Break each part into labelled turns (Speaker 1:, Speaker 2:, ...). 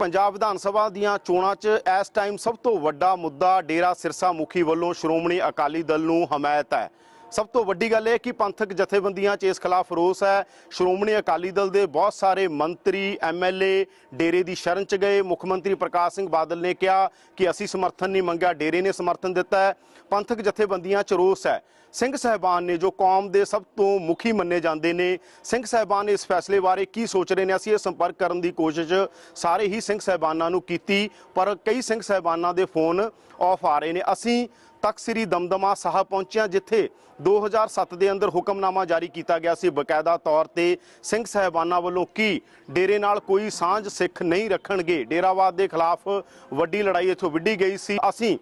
Speaker 1: ਪੰਜਾਬ ਵਿਧਾਨ ਸਭਾ ਦੀਆਂ ਚੋਣਾਂ 'ਚ ਇਸ ਟਾਈਮ ਸਭ ਤੋਂ ਵੱਡਾ ਮੁੱਦਾ ਡੇਰਾ ਸਿਰਸਾ ਮੁਖੀ ਵੱਲੋਂ ਸ਼੍ਰੋਮਣੀ ਅਕਾਲੀ ਦਲ ਨੂੰ ਹਮਾਇਤ ਹੈ। ਸਭ ਤੋਂ ਵੱਡੀ ਗੱਲ ਇਹ ਕਿ ਪੰਥਕ ਜਥੇਬੰਦੀਆਂ 'ਚ ਇਸ ਖਿਲਾਫ ਰੋਸ ਹੈ। ਸ਼੍ਰੋਮਣੀ ਅਕਾਲੀ ਦਲ ਦੇ ਬਹੁਤ ਸਾਰੇ ਮੰਤਰੀ ਐਮਐਲਏ ਡੇਰੇ ਦੀ ਸ਼ਰਨ 'ਚ ਗਏ। ਮੁੱਖ ਮੰਤਰੀ ਪ੍ਰਕਾਸ਼ ਸਿੰਘ ਬਾਦਲ ਨੇ ਕਿਹਾ ਕਿ ਅਸੀਂ ਸਮਰਥਨ ਨਹੀਂ ਮੰਗਿਆ, ਡੇਰੇ ਨੇ ਸਮਰਥਨ ਦਿੱਤਾ ਹੈ। ਪੰਥਕ ਜਥੇਬੰਦੀਆਂ 'ਚ ਰੋਸ ਹੈ। ਸਿੰਘ ਸਹਿਬਾਨ ਨੇ, ਜੋ ਕੌਮ ਦੇ ਸਭ ਤੋਂ ਮੁਖੀ ਮੰਨੇ ਜਾਂਦੇ ਨੇ, ਸਿੰਘ ਸਹਿਬਾਨ ਇਸ ਫੈਸਲੇ ਬਾਰੇ ਕੀ ਸੋਚ ਰਹੇ ਨੇ? ਅਸੀਂ ਇਹ ਸੰਪਰਕ ਕਰਨ ਦੀ ਕੋਸ਼ਿਸ਼ ਸਾਰੇ ਹੀ ਸਿੰਘ ਸਹਿਬਾਨਾਂ ਨੂੰ ਕੀਤੀ, ਪਰ ਕਈ ਸਿੰਘ ਸਹਿਬਾਨਾਂ ਦੇ ਫੋਨ ਆਫ ਆ ਰਹੇ ਨੇ। ਅਸੀਂ ਤਖਤ ਸ੍ਰੀ ਦਮਦਮਾ ਸਾਹਿਬ ਪਹੁੰਚਿਆ, ਜਿੱਥੇ 2007 ਦੇ ਅੰਦਰ ਹੁਕਮਨਾਮਾ ਜਾਰੀ ਕੀਤਾ ਗਿਆ ਸੀ। ਬਕਾਇਦਾ ਤੌਰ ਤੇ ਸਿੰਘ ਸਹਿਬਾਨਾਂ ਵੱਲੋਂ ਕੀ ਡੇਰੇ ਨਾਲ ਕੋਈ ਸਾਂਝ ਸਿੱਖ ਨਹੀਂ ਰੱਖਣਗੇ? ਡੇਰਾਵਾਦ ਦੇ ਖਿਲਾਫ ਵੱਡੀ ਲੜਾਈ ਇੱਥੋਂ ਵਿੱਢੀ ਗਈ ਸੀ। ਅਸੀਂ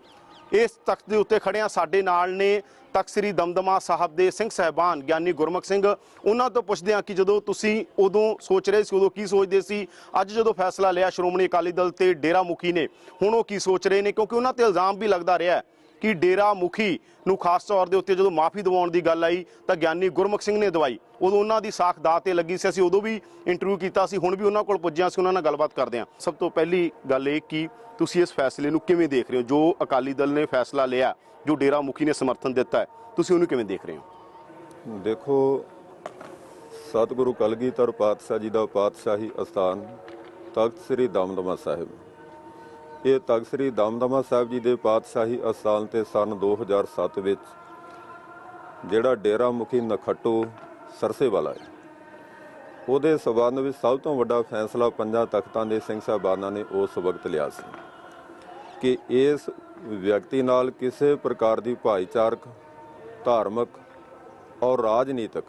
Speaker 1: ਇਸ ਤਖਤ ਦੇ ਉੱਤੇ ਖੜੇ ਹਾਂ ਸਾਡੇ ਨਾਲ ਨੇ ਤਖਤ ਸ੍ਰੀ ਦਮਦਮਾ ਸਾਹਿਬ ਦੇ ਸਿੰਘ ਸਹਿਬਾਨ ਗਿਆਨੀ ਗੁਰਮੁਖ ਸਿੰਘ। ਉਹਨਾਂ ਤੋਂ ਪੁੱਛਦੇ ਹਾਂ ਕਿ ਜਦੋਂ ਤੁਸੀਂ ਉਦੋਂ ਸੋਚ ਰਹੇ ਸੀ, ਉਦੋਂ ਕੀ ਸੋਚਦੇ ਸੀ? ਅੱਜ ਜਦੋਂ ਫੈਸਲਾ ਲਿਆ ਸ਼੍ਰੋਮਣੀ ਅਕਾਲੀ ਦਲ ਤੇ ਡੇਰਾ ਮੁਖੀ ਨੇ, ਹੁਣ ਉਹ ਕੀ ਸੋਚ ਰਹੇ ਨੇ? ਕਿਉਂਕਿ ਉਹਨਾਂ ਤੇ ਇਲਜ਼ਾਮ ਵੀ ਲੱਗਦਾ ਰਿਹਾ ਹੈ ਕਿ ਡੇਰਾ ਮੁਖੀ ਨੂੰ ਖਾਸ ਤੌਰ ਦੇ ਉੱਤੇ ਜਦੋਂ ਮਾਫੀ ਦਿਵਾਉਣ ਦੀ ਗੱਲ ਆਈ ਤਾਂ ਗਿਆਨੀ ਗੁਰਮੁਖ ਸਿੰਘ ਨੇ ਦਵਾਈ। ਉਦੋਂ ਉਹਨਾਂ ਦੀ ਸਾਖ ਦਾਅ ਤੇ ਲੱਗੀ ਸੀ। ਅਸੀਂ ਉਦੋਂ ਵੀ ਇੰਟਰਵਿਊ ਕੀਤਾ ਸੀ। ਹੁਣ ਵੀ ਉਹਨਾਂ ਕੋਲ ਪੁੱਜਿਆ ਸੀ ਉਹਨਾਂ ਨਾਲ ਗੱਲਬਾਤ ਕਰਦੇ ਹਾਂ। ਸਭ ਤੋਂ ਪਹਿਲੀ ਗੱਲ ਇਹ ਕਿ ਤੁਸੀਂ ਇਸ ਫੈਸਲੇ ਨੂੰ ਕਿਵੇਂ ਦੇਖ ਰਹੇ ਹੋ? ਜੋ ਅਕਾਲੀ ਦਲ ਨੇ ਫੈਸਲਾ ਲਿਆ, ਜੋ ਡੇਰਾ ਮੁਖੀ ਨੇ ਸਮਰਥਨ ਦਿੱਤਾ ਹੈ, ਤੁਸੀਂ ਉਹਨੂੰ ਕਿਵੇਂ ਦੇਖ ਰਹੇ ਹੋ?
Speaker 2: ਦੇਖੋ, ਸਤਿਗੁਰੂ ਕਲਗੀਧਰ ਪਾਤਸ਼ਾਹ ਜੀ ਦਾ ਪਾਤਸ਼ਾਹੀ ਅਸਥਾਨ ਤਖਤ ਸ੍ਰੀ ਦਮਦਮਾ ਸਾਹਿਬ। ਇਹ ਤਖਤ ਸ੍ਰੀ ਦਮਦਮਾ ਸਾਹਿਬ ਜੀ ਦੇ ਪਾਤਸ਼ਾਹੀ ਅਸਥਾਨ ਤੇ ਸਨ 2007 ਵਿੱਚ, ਜਿਹੜਾ ਡੇਰਾ ਮੁਖੀ ਨਖੱਟੂ ਸਰਸੇ ਵਾਲਾ ਹੈ। ਉਹਦੇ ਸਬੰਧ ਵਿੱਚ ਸਭ ਤੋਂ ਵੱਡਾ ਫੈਸਲਾ ਪੰਜਾਂ ਤਖਤਾਂ ਦੇ ਸਿੰਘ ਸਾਹਿਬਾਨਾਂ ਨੇ ਉਸ ਵਕਤ ਲਿਆ ਸੀ ਕਿ ਇਸ ਵਿਅਕਤੀ ਨਾਲ ਕਿਸੇ ਪ੍ਰਕਾਰ ਦੀ ਭਾਈਚਾਰਕ, ਧਾਰਮਿਕ ਔਰ ਰਾਜਨੀਤਿਕ,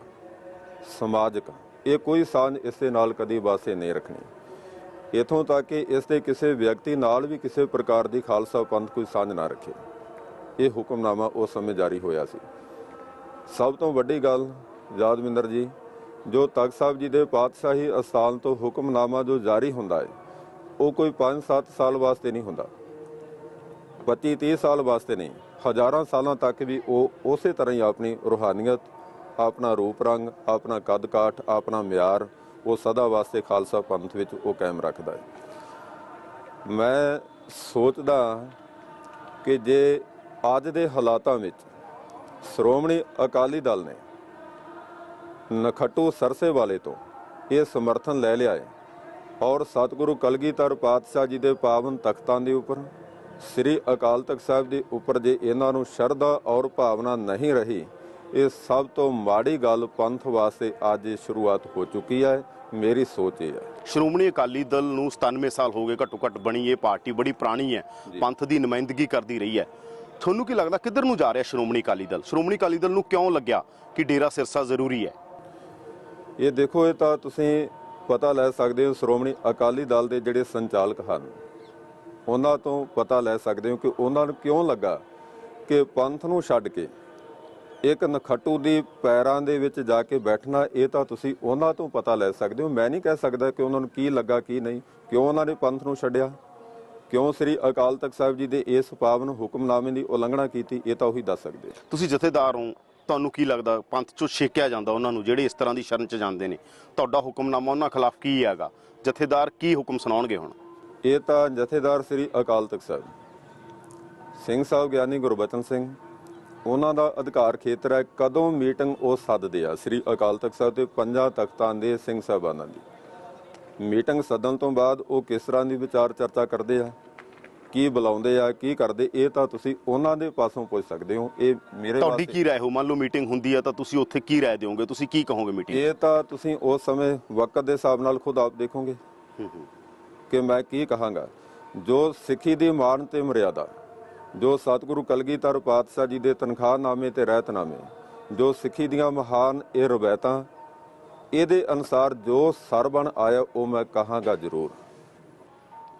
Speaker 2: ਸਮਾਜਿਕ ਇਹ ਕੋਈ ਸਾਂਝ ਇਸ ਦੇ ਨਾਲ ਕਦੀ ਵਾਸੇ ਨਹੀਂ ਰੱਖਣੀ। ਇਥੋਂ ਤੱਕ ਕਿ ਇਸ ਦੇ ਕਿਸੇ ਵਿਅਕਤੀ ਨਾਲ ਵੀ ਕਿਸੇ ਪ੍ਰਕਾਰ ਦੀ ਖਾਲਸਾ ਪੰਥ ਕੋਈ ਸਾਂਝ ਨਾ ਰੱਖੇ। ਇਹ ਹੁਕਮਨਾਮਾ ਉਸ ਸਮੇਂ ਜਾਰੀ ਹੋਇਆ ਸੀ। ਸਭ ਤੋਂ ਵੱਡੀ ਗੱਲ, ਯਾਦਵਿੰਦਰ ਜੀ, ਜੋ ਤਖਤ ਸਾਹਿਬ ਜੀ ਦੇ ਪਾਤਸ਼ਾਹੀ ਅਸਥਾਨ ਤੋਂ ਹੁਕਮਨਾਮਾ ਜੋ ਜਾਰੀ ਹੁੰਦਾ ਹੈ, ਉਹ ਕੋਈ 5-7 ਸਾਲ ਵਾਸਤੇ ਨਹੀਂ ਹੁੰਦਾ। 25-30 ਸਾਲ ਵਾਸਤੇ ਨਹੀਂ, ਹਜ਼ਾਰਾਂ ਸਾਲਾਂ ਤੱਕ ਵੀ ਉਹ ਉਸੇ ਤਰ੍ਹਾਂ ਹੀ ਆਪਣੀ ਰੂਹਾਨੀਅਤ, ਆਪਣਾ ਰੂਪ ਰੰਗ, ਆਪਣਾ ਕੱਦ ਕਾਠ ਆਪਣਾ ਮਿਆਰ ਉਹ ਸਦਾ ਵਾਸਤੇ ਖਾਲਸਾ ਪੰਥ ਵਿੱਚ ਉਹ ਕਾਇਮ ਰੱਖਦਾ ਹੈ। ਮੈਂ ਸੋਚਦਾ ਕਿ ਜੇ ਅੱਜ ਦੇ ਹਾਲਾਤਾਂ ਵਿੱਚ ਸ਼੍ਰੋਮਣੀ ਅਕਾਲੀ ਦਲ ਨੇ ਨਖੱਟੂ ਸਰਸੇ ਵਾਲੇ ਤੋਂ ਇਹ ਸਮਰਥਨ ਲੈ ਲਿਆ ਹੈ ਔਰ ਸਤਿਗੁਰੂ ਕਲਗੀਧਰ ਪਾਤਸ਼ਾਹ ਜੀ ਦੇ ਪਾਵਨ ਤਖਤਾਂ ਦੇ ਉੱਪਰ, ਸ੍ਰੀ ਅਕਾਲ ਤਖਤ ਸਾਹਿਬ ਦੇ ਉੱਪਰ ਜੇ ਇਹਨਾਂ ਨੂੰ ਸ਼ਰਧਾ ਔਰ ਭਾਵਨਾ ਨਹੀਂ ਰਹੀ ਇਹ ਸਭ ਤੋਂ ਮਾੜੀ ਗੱਲ ਪੰਥ ਵਾਸਤੇ ਅੱਜ ਇਹ ਸ਼ੁਰੂਆਤ ਹੋ ਚੁੱਕੀ ਹੈ। ਮੇਰੀ ਸੋਚ ਇਹ ਹੈ।
Speaker 1: ਸ਼੍ਰੋਮਣੀ ਅਕਾਲੀ ਦਲ ਨੂੰ 97 ਸਾਲ ਹੋ ਗਏ ਘੱਟੋ ਘੱਟ ਬਣੀ ਇਹ ਪਾਰਟੀ ਬੜੀ ਪੁਰਾਣੀ ਹੈ। ਪੰਥ ਦੀ ਨੁਮਾਇੰਦਗੀ ਕਰਦੀ ਰਹੀ ਹੈ। ਤੁਹਾਨੂੰ ਕੀ ਲੱਗਦਾ ਕਿੱਧਰ ਨੂੰ ਜਾ ਰਿਹਾ ਸ਼੍ਰੋਮਣੀ ਅਕਾਲੀ ਦਲ? ਸ਼੍ਰੋਮਣੀ ਅਕਾਲੀ ਦਲ ਨੂੰ ਕਿਉਂ ਲੱਗਿਆ ਕਿ ਡੇਰਾ ਸਿਰਸਾ ਜ਼ਰੂਰੀ ਹੈ?
Speaker 2: ਇਹ ਦੇਖੋ ਇਹ ਤਾਂ ਤੁਸੀਂ ਪਤਾ ਲੈ ਸਕਦੇ ਹੋ ਸ਼੍ਰੋਮਣੀ ਅਕਾਲੀ ਦਲ ਦੇ ਜਿਹੜੇ ਸੰਚਾਲਕ ਹਨ ਉਹਨਾਂ ਤੋਂ ਪਤਾ ਲੈ ਸਕਦੇ ਹੋ ਕਿ ਉਹਨਾਂ ਨੂੰ ਕਿਉਂ ਲੱਗਾ ਕਿ ਪੰਥ ਨੂੰ ਛੱਡ ਕੇ ਇੱਕ ਨਖੱਟੂ ਦੀ ਪੈਰਾਂ ਦੇ ਵਿੱਚ ਜਾ ਕੇ ਬੈਠਣਾ ਇਹ ਤਾਂ ਤੁਸੀਂ ਉਹਨਾਂ ਤੋਂ ਪਤਾ ਲੈ ਸਕਦੇ ਹੋ। ਮੈਂ ਨਹੀਂ ਕਹਿ ਸਕਦਾ ਕਿ ਉਹਨਾਂ ਨੂੰ ਕੀ ਲੱਗਾ ਕੀ ਨਹੀਂ। ਕਿਉਂ ਉਹਨਾਂ ਨੇ ਪੰਥ ਨੂੰ ਛੱਡਿਆ? ਕਿਉਂ ਸ੍ਰੀ ਅਕਾਲ ਤਖਤ ਸਾਹਿਬ ਜੀ ਦੇ ਇਸ ਪਾਵਨ ਹੁਕਮਨਾਮੇ ਦੀ ਉਲੰਘਣਾ ਕੀਤੀ ਇਹ ਤਾਂ ਉਹੀ ਦੱਸ ਸਕਦੇ
Speaker 1: ਤੁਸੀਂ ਜਥੇਦਾਰ ਹੋ ਤੁਹਾਨੂੰ ਕੀ ਲੱਗਦਾ ਪੰਥ ਚੋਂ ਛੇਕਿਆ ਜਾਂਦਾ ਉਹਨਾਂ ਨੂੰ ਜਿਹੜੇ ਇਸ ਤਰ੍ਹਾਂ ਦੀ ਸ਼ਰਨ ਚ ਜਾਂਦੇ ਨੇ? ਤੁਹਾਡਾ ਹੁਕਮਨਾਮਾ ਉਹਨਾਂ ਖਿਲਾਫ ਕੀ ਹੈਗਾ? ਜਥੇਦਾਰ ਕੀ ਹੁਕਮ ਸੁਣਾਉਣਗੇ ਹੁਣ?
Speaker 2: ਇਹ ਤਾਂ ਜਥੇਦਾਰ ਸ੍ਰੀ ਅਕਾਲ ਤਖਤ ਸਾਹਿਬ ਸਿੰਘ ਸਾਹਿਬ ਗਿਆਨੀ ਗੁਰਬਚਨ ਸਿੰਘ ਉਹਨਾਂ ਦਾ ਅਧਿਕਾਰ ਖੇਤਰ ਹੈ ਕਦੋਂ ਮੀਟਿੰਗ ਉਹ ਸੱਦਦੇ ਆ? ਸ੍ਰੀ ਅਕਾਲ ਤਖਤ ਸਾਹਿਬ ਤੇ ਪੰਜਾਂ ਤਖਤਾਂ ਦੇ ਸਿੰਘ ਸਾਹਿਬਾਨਾਂ ਦੀ। ਮੀਟਿੰਗ ਸੱਦਣ ਤੋਂ ਬਾਅਦ ਉਹ ਕਿਸ ਤਰ੍ਹਾਂ ਦੀ ਵਿਚਾਰ ਚਰਚਾ ਕਰਦੇ ਆ? ਕੀ ਬੁਲਾਉਂਦੇ ਆ? ਕੀ ਕਰਦੇ? ਇਹ ਤਾਂ ਤੁਸੀਂ ਉਹਨਾਂ ਦੇ ਪਾਸੋਂ ਪੁੱਛ ਸਕਦੇ ਹੋ। ਇਹ ਮੇਰੇ
Speaker 1: ਤੁਹਾਡੀ ਕੀ ਰਾਏ ਹੋ? ਮੰਨ ਲਓ ਮੀਟਿੰਗ ਹੁੰਦੀ ਹੈ ਤਾਂ ਤੁਸੀਂ ਉੱਥੇ ਕੀ ਰਾਏ ਦਿਓਗੇ? ਤੁਸੀਂ ਕੀ ਕਹੋਗੇ ਮੀਟਿੰਗ
Speaker 2: ਇਹ ਤਾਂ ਤੁਸੀਂ ਉਸ ਸਮੇਂ ਵਕਤ ਦੇ ਹਿਸਾਬ ਨਾਲ ਖੁਦ ਆਪ ਦੇਖੋਗੇ ਕਿ ਮੈਂ ਕੀ ਕਹਾਂਗਾ। ਜੋ ਸਿੱਖੀ ਦੀ ਮਾਨ ਤੇ ਮਰਿਆਦਾ ਜੋ ਸਤਿਗੁਰੂ ਕਲਗੀਧਰ ਪਾਤਸ਼ਾਹ ਜੀ ਦੇ ਤਨਖਾਹਨਾਮੇ ਤੇ ਰਹਿਤਨਾਮੇ ਜੋ ਸਿੱਖੀ ਦੀਆਂ ਮਹਾਨ ਇਹ ਰਵਾਇਤਾਂ ਇਹਦੇ ਅਨੁਸਾਰ ਜੋ ਸਰਬਣ ਆਇਆ ਉਹ ਮੈਂ ਕਹਾਂਗਾ ਜ਼ਰੂਰ।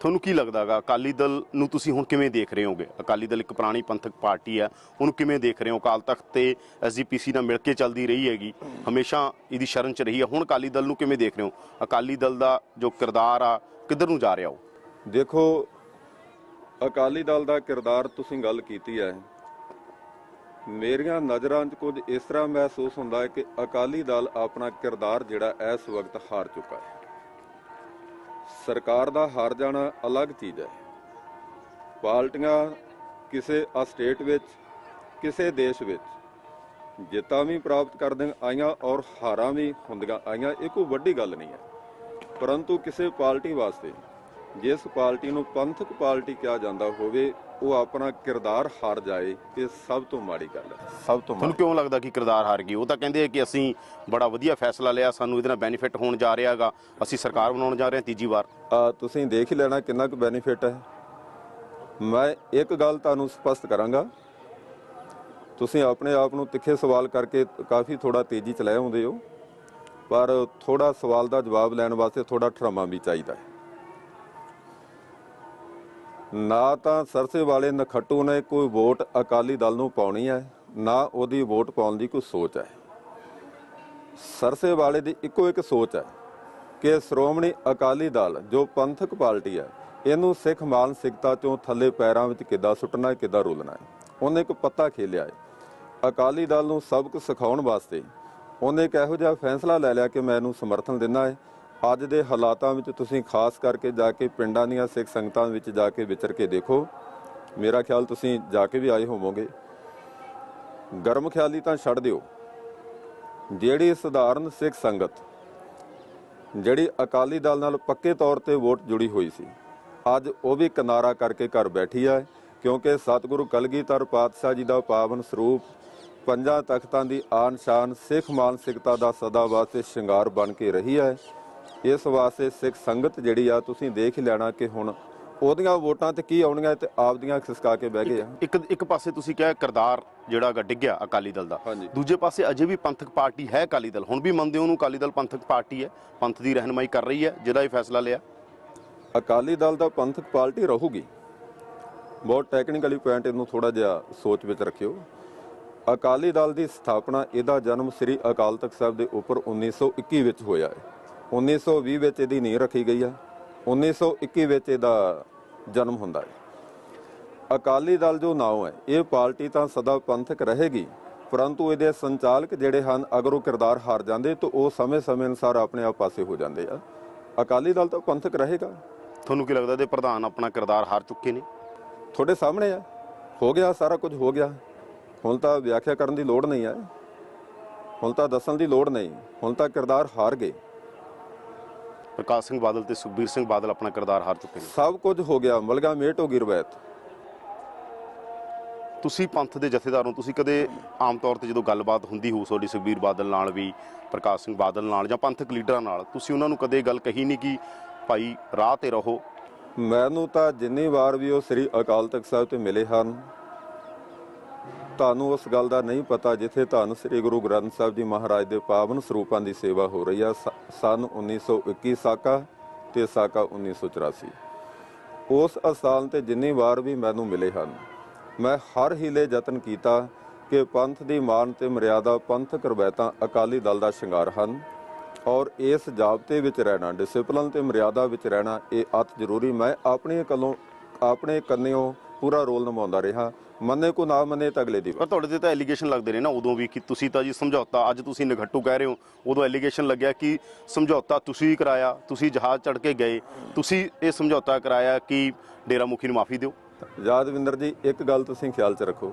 Speaker 1: ਤੁਹਾਨੂੰ ਕੀ ਲੱਗਦਾਗਾ ਅਕਾਲੀ ਦਲ ਨੂੰ ਤੁਸੀਂ ਹੁਣ ਕਿਵੇਂ ਦੇਖ ਰਹੇ ਹੋਗੇ? ਅਕਾਲੀ ਦਲ ਇੱਕ ਪੁਰਾਣੀ ਪੰਥਕ ਪਾਰਟੀ ਹੈ ਉਹਨੂੰ ਕਿਵੇਂ ਦੇਖ ਰਹੇ ਹੋ? ਅਕਾਲ ਤਖਤ ਤੇ ਐਸਜੀਪੀਸੀ ਨਾਲ ਮਿਲ ਕੇ ਚੱਲਦੀ ਰਹੀ ਹੈਗੀ ਹਮੇਸ਼ਾ ਇਹਦੀ ਸ਼ਰਨ ਚ ਰਹੀ ਹੈ ਹੁਣ ਅਕਾਲੀ ਦਲ ਨੂੰ ਕਿਵੇਂ ਦੇਖ ਰਹੇ ਹੋ? ਅਕਾਲੀ ਦਲ ਦਾ ਜੋ ਕਿਰਦਾਰ ਆ ਕਿੱਧਰ ਨੂੰ ਜਾ ਰਿਹਾ ਉਹ?
Speaker 2: ਦੇਖੋ ਅਕਾਲੀ ਦਲ ਦਾ ਕਿਰਦਾਰ ਤੁਸੀਂ ਗੱਲ ਕੀਤੀ ਹੈ। ਮੇਰੀਆਂ ਨਜ਼ਰਾਂ 'ਚ ਕੁਝ ਇਸ ਤਰ੍ਹਾਂ ਮਹਿਸੂਸ ਹੁੰਦਾ ਹੈ ਕਿ ਅਕਾਲੀ ਦਲ ਆਪਣਾ ਕਿਰਦਾਰ ਜਿਹੜਾ ਇਸ ਵਕਤ ਹਾਰ ਚੁੱਕਾ ਹੈ। ਸਰਕਾਰ ਦਾ ਹਾਰ ਜਾਣਾ ਅਲੱਗ ਚੀਜ਼ ਹੈ। ਪਾਰਟੀਆਂ ਕਿਸੇ ਆ ਸਟੇਟ ਵਿੱਚ, ਕਿਸੇ ਦੇਸ਼ ਵਿੱਚ ਜਿੱਤਾਂ ਵੀ ਪ੍ਰਾਪਤ ਕਰਦੀਆਂ ਆਈਆਂ ਔਰ ਹਾਰਾਂ ਵੀ ਹੁੰਦੀਆਂ ਆਈਆਂ, ਇਹ ਕੋਈ ਵੱਡੀ ਗੱਲ ਨਹੀਂ ਹੈ। ਪਰੰਤੂ ਕਿਸੇ ਪਾਰਟੀ ਵਾਸਤੇ ਜਿਸ ਪਾਰਟੀ ਨੂੰ ਪੰਥਕ ਪਾਰਟੀ ਕਿਹਾ ਜਾਂਦਾ ਹੋਵੇ ਉਹ ਆਪਣਾ ਕਿਰਦਾਰ ਹਾਰ ਜਾਏ ਇਹ ਸਭ ਤੋਂ ਮਾੜੀ ਗੱਲ ਹੈ। ਸਭ ਤੋਂ
Speaker 1: ਤੁਹਾਨੂੰ
Speaker 2: ਮਾੜੀ
Speaker 1: ਕਿਉਂ ਲੱਗਦਾ ਕਿ ਕਿਰਦਾਰ ਹਾਰ ਗਈ? ਉਹ ਤਾਂ ਕਹਿੰਦੇ ਆ ਕਿ ਅਸੀਂ ਬੜਾ ਵਧੀਆ ਫੈਸਲਾ ਲਿਆ ਸਾਨੂੰ ਇਹਦੇ ਨਾਲ ਬੈਨੀਫਿਟ ਹੋਣ ਜਾ ਰਿਹਾ ਹੈਗਾ। ਅਸੀਂ ਸਰਕਾਰ ਬਣਾਉਣ ਜਾ ਰਹੇ ਹਾਂ ਤੀਜੀ ਵਾਰ।
Speaker 2: ਤੁਸੀਂ ਦੇਖ ਹੀ ਲੈਣਾ ਕਿੰਨਾ ਕੁ ਬੈਨੀਫਿਟ ਹੈ। ਮੈਂ ਇੱਕ ਗੱਲ ਤੁਹਾਨੂੰ ਸਪਸ਼ਟ ਕਰਾਂਗਾ। ਤੁਸੀਂ ਆਪਣੇ ਆਪ ਨੂੰ ਤਿੱਖੇ ਸਵਾਲ ਕਰਕੇ ਕਾਫੀ ਥੋੜਾ ਤੇਜ਼ੀ ਚ ਲੈ ਆਉਂਦੇ ਹੋ। ਪਰ ਥੋੜਾ ਸਵਾਲ ਦਾ ਜਵਾਬ ਲੈਣ ਵਾਸਤੇ ਥੋੜਾ ਠਰਮਾ ਵੀ ਚਾਹੀਦਾ ਹੈ। ਨਾ ਤਾਂ ਸਰਸੇ ਵਾਲੇ ਨਖੱਟੂ ਨੇ ਕੋਈ ਵੋਟ ਅਕਾਲੀ ਦਲ ਨੂੰ ਪਾਉਣੀ ਹੈ, ਨਾ ਉਹਦੀ ਵੋਟ ਪਾਉਣ ਦੀ ਕੋਈ ਸੋਚ ਹੈ। ਸਰਸੇ ਵਾਲੇ ਦੀ ਇੱਕੋ ਇੱਕ ਸੋਚ ਹੈ ਕਿ ਸ਼੍ਰੋਮਣੀ ਅਕਾਲੀ ਦਲ, ਜੋ ਪੰਥਕ ਪਾਰਟੀ ਹੈ, ਇਹਨੂੰ ਸਿੱਖ ਮਾਨਸਿਕਤਾ ਚੋਂ ਥੱਲੇ ਪੈਰਾਂ ਵਿੱਚ ਕਿੱਦਾਂ ਸੁੱਟਣਾ ਹੈ, ਕਿੱਦਾਂ ਰੋਲਣਾ ਹੈ। ਉਹਨੇ ਇੱਕ ਪੱਤਾ ਖੇਲਿਆ ਹੈ। ਅਕਾਲੀ ਦਲ ਨੂੰ ਸਬਕ ਸਿਖਾਉਣ ਵਾਸਤੇ ਉਹਨੇ ਇੱਕ ਇਹੋ ਜਿਹਾ ਫੈਸਲਾ ਲੈ ਲਿਆ ਕਿ ਮੈਂ ਇਹਨੂੰ ਸਮਰਥਨ ਦਿੰਦਾ ਹੈ। ਅੱਜ ਦੇ ਹਾਲਾਤਾਂ ਵਿੱਚ ਤੁਸੀਂ ਖਾਸ ਕਰਕੇ ਜਾ ਕੇ ਪਿੰਡਾਂ ਦੀਆਂ ਸਿੱਖ ਸੰਗਤਾਂ ਵਿੱਚ ਜਾ ਕੇ ਵਿਚਰ ਕੇ ਦੇਖੋ। ਮੇਰਾ ਖਿਆਲ ਤੁਸੀਂ ਜਾ ਕੇ ਵੀ ਆਏ ਹੋਵੋਗੇ। ਗਰਮ ਖਿਆਲੀ ਤਾਂ ਛੱਡ ਦਿਓ। ਜਿਹੜੀ ਸਧਾਰਨ ਸਿੱਖ ਸੰਗਤ, ਜਿਹੜੀ ਅਕਾਲੀ ਦਲ ਨਾਲ ਪੱਕੇ ਤੌਰ ਤੇ ਵੋਟ ਜੁੜੀ ਹੋਈ ਸੀ, ਅੱਜ ਉਹ ਵੀ ਕਿਨਾਰਾ ਕਰਕੇ ਘਰ ਬੈਠੀ ਹੈ ਕਿਉਂਕਿ ਸਤਿਗੁਰੂ ਕਲਗੀਧਰ ਪਾਤਸ਼ਾਹ ਜੀ ਦਾ ਪਾਵਨ ਸਰੂਪ ਪੰਜਾਂ ਤਖਤਾਂ ਦੀ ਆਨ ਸ਼ਾਨ ਸਿੱਖ ਮਾਨਸਿਕਤਾ ਦਾ ਸਦਾ ਵਾਸਤੇ ਸ਼ਿੰਗਾਰ ਬਣ ਕੇ ਰਹੀ ਹੈ। ਇਸ ਵਾਸਤੇ ਸਿੱਖ ਸੰਗਤ ਜਿਹੜੀ ਆ ਤੁਸੀਂ ਦੇਖ ਹੀ ਲੈਣਾ ਕਿ ਹੁਣ ਉਹਦੀਆਂ ਵੋਟਾਂ ਤੇ ਕੀ ਆਉਣੀਆਂ ਤੇ ਆਪਦੀਆਂ ਖਿਸਕਾ ਕੇ ਬਹਿ ਗਏ ਆ।
Speaker 1: ਇੱਕ ਇੱਕ ਪਾਸੇ ਤੁਸੀਂ ਕਿਹਾ ਕਿਰਦਾਰ ਜਿਹੜਾ ਹੈਗਾ ਡਿੱਗਿਆ ਅਕਾਲੀ ਦਲ ਦਾ। ਦੂਜੇ ਪਾਸੇ ਅਜੇ ਵੀ ਪੰਥਕ ਪਾਰਟੀ ਹੈ ਅਕਾਲੀ ਦਲ। ਹੁਣ ਵੀ ਮੰਨਦੇ ਉਹਨੂੰ ਅਕਾਲੀ ਦਲ ਪੰਥਕ ਪਾਰਟੀ ਹੈ। ਪੰਥ ਦੀ ਰਹਿਨਮਾਈ ਕਰ ਰਹੀ ਹੈ ਜਿਹੜਾ ਇਹ ਫੈਸਲਾ ਲਿਆ।
Speaker 2: ਅਕਾਲੀ ਦਲ ਦਾ ਪੰਥਕ ਪਾਰਟੀ ਰਹੂਗੀ। ਬਹੁਤ ਟੈਕਨੀਕਲੀ ਪੁਆਇੰਟ ਇਹਨੂੰ ਥੋੜਾ ਜਿਹਾ ਸੋਚ ਵਿੱਚ ਰੱਖਿਓ। ਅਕਾਲੀ ਦਲ ਦੀ ਸਥਾਪਨਾ ਇਹਦਾ ਜਨਮ ਸ੍ਰੀ ਅਕਾਲ ਤਖਤ ਸਾਹਿਬ ਦੇ ਉੱਪਰ 1921 ਵਿੱਚ ਹੋਇਆ ਹੈ। 1920 ਵਿੱਚ ਇਹਦੀ ਨੀਂਹ ਰੱਖੀ ਗਈ ਹੈ 1921 ਵਿੱਚ ਇਹਦਾ ਜਨਮ ਹੁੰਦਾ ਹੈ। ਅਕਾਲੀ ਦਲ ਜੋ ਨਾਮ ਹੈ ਇਹ ਪਾਰਟੀ ਤਾਂ ਸਦਾ ਪੰਥਕ ਰਹੇਗੀ ਪਰੰਤੂ ਇਹਦੇ ਸੰਚਾਲਕ ਜਿਹੜੇ ਹਨ ਅਗਰ ਉਹ ਕਿਰਦਾਰ ਹਾਰ ਜਾਂਦੇ ਤਾਂ ਉਹ ਸਮੇਂ-ਸਮੇਂ ਅਨੁਸਾਰ ਆਪਣੇ ਆਪ ਪਾਸੇ ਹੋ ਜਾਂਦੇ ਆ। ਅਕਾਲੀ ਦਲ ਤਾਂ ਪੰਥਕ ਰਹੇਗਾ।
Speaker 1: ਤੁਹਾਨੂੰ ਕੀ ਲੱਗਦਾ ਇਹਦੇ ਪ੍ਰਧਾਨ ਆਪਣਾ ਕਿਰਦਾਰ ਹਾਰ ਚੁੱਕੇ ਨੇ?
Speaker 2: ਤੁਹਾਡੇ ਸਾਹਮਣੇ ਆ। ਹੋ ਗਿਆ ਸਾਰਾ ਕੁਝ ਹੋ ਗਿਆ। ਹੁਣ ਤਾਂ ਵਿਆਖਿਆ ਕਰਨ ਦੀ ਲੋੜ ਨਹੀਂ ਹੈ। ਹੁਣ ਤਾਂ ਦੱਸਣ ਦੀ ਲੋੜ ਨਹੀਂ। ਹੁਣ ਤਾਂ ਕਿਰਦਾਰ ਹਾਰ ਗਏ।
Speaker 1: ਪ੍ਰਕਾਸ਼ ਸਿੰਘ ਬਾਦਲ ਤੇ ਸੁਖਬੀਰ ਸਿੰਘ ਬਾਦਲ ਆਪਣਾ ਕਿਰਦਾਰ ਹਾਰ ਚੁੱਕੇ ਨੇ।
Speaker 2: ਸਭ ਕੁਝ ਹੋ ਗਿਆ ਮਲਗਾ ਮੇਟ ਹੋ ਗਈ ਰਵਾਇਤ।
Speaker 1: ਤੁਸੀਂ ਪੰਥ ਦੇ ਜਥੇਦਾਰ ਹੋ ਤੁਸੀਂ ਕਦੇ ਆਮ ਤੌਰ ਤੇ ਜਦੋਂ ਗੱਲਬਾਤ ਹੁੰਦੀ ਹੋਊ ਤੁਹਾਡੀ ਸੁਖਬੀਰ ਬਾਦਲ ਨਾਲ ਵੀ ਪ੍ਰਕਾਸ਼ ਸਿੰਘ ਬਾਦਲ ਨਾਲ ਜਾਂ ਪੰਥਕ ਲੀਡਰਾਂ ਨਾਲ ਤੁਸੀਂ ਉਹਨਾਂ ਨੂੰ ਕਦੇ ਗੱਲ ਕਹੀ ਨਹੀਂ ਕਿ ਭਾਈ ਰਾਹ ਤੇ ਰਹੋ?
Speaker 2: ਮੈਨੂੰ ਤਾਂ ਜਿੰਨੀ ਵਾਰ ਵੀ ਉਹ ਸ੍ਰੀ ਅਕਾਲ ਤਖਤ ਸਾਹਿਬ ਤੇ ਮਿਲੇ ਹਨ ਤੁਹਾਨੂੰ ਉਸ ਗੱਲ ਦਾ ਨਹੀਂ ਪਤਾ ਜਿੱਥੇ ਤੁਹਾਨੂੰ ਸ੍ਰੀ ਗੁਰੂ ਗ੍ਰੰਥ ਸਾਹਿਬ ਜੀ ਮਹਾਰਾਜ ਦੇ ਪਾਵਨ ਸਰੂਪਾਂ ਦੀ ਸੇਵਾ ਹੋ ਰਹੀ ਆ, ਸ- ਸਨ 1921 ਸਾਕਾ ਤੇ ਸਾਕਾ 1984 ਉਸ ਅਸਥਾਨ ਤੇ ਜਿੰਨੀ ਵਾਰ ਵੀ ਮੈਨੂੰ ਮਿਲੇ ਹਨ, ਮੈਂ ਹਰ ਹੀਲੇ ਯਤਨ ਕੀਤਾ ਕਿ ਪੰਥ ਦੀ ਮਾਨ ਤੇ ਮਰਿਆਦਾ ਪੰਥਕ ਰਵਾਇਤਾਂ ਅਕਾਲੀ ਦਲ ਦਾ ਸ਼ਿੰਗਾਰ ਹਨ ਔਰ ਇਸ ਜਾਬਤੇ ਵਿੱਚ ਰਹਿਣਾ ਡਿਸਪਲਨ ਤੇ ਮਰਿਆਦਾ ਵਿੱਚ ਰਹਿਣਾ ਇਹ ਅਤ ਜ਼ਰੂਰੀ। ਮੈਂ ਆਪਣੇ ਕੱਲੋਂ, ਆਪਣੇ ਕੰਨਿਓ ਪੂਰਾ ਰੋਲ ਨਿਭਾਉਂਦਾ ਰਿਹਾ ਮੰਨੇ ਕੋ ਨਾ ਮੰਨੇ ਤਾਂ ਅਗਲੇ ਦੀ
Speaker 1: ਪਰ ਤੁਹਾਡੇ ਤੇ ਤਾਂ ਐਲੀਗੇਸ਼ਨ ਲੱਗਦੇ ਨੇ ਨਾ ਉਦੋਂ ਵੀ ਕਿ ਤੁਸੀਂ ਤਾਂ ਜੀ ਸਮਝੌਤਾ ਅੱਜ ਤੁਸੀਂ ਨਿਗੱਟੂ ਕਹਿ ਰਹੇ ਹੋ ਉਦੋਂ ਐਲੀਗੇਸ਼ਨ ਲੱਗਿਆ ਕਿ ਸਮਝੌਤਾ ਤੁਸੀਂ ਕਰਾਇਆ ਤੁਸੀਂ ਜਹਾਜ਼ ਚੜ ਕੇ ਗਏ ਤੁਸੀਂ ਇਹ ਸਮਝੌਤਾ ਕਰਾਇਆ ਕਿ ਡੇਰਾ ਮੁਖੀ ਨੂੰ ਮਾਫੀ ਦਿਓ?
Speaker 2: ਯਾਦਵਿੰਦਰ ਜੀ ਇੱਕ ਗੱਲ ਤੁਸੀਂ ਖਿਆਲ 'ਚ ਰੱਖੋ।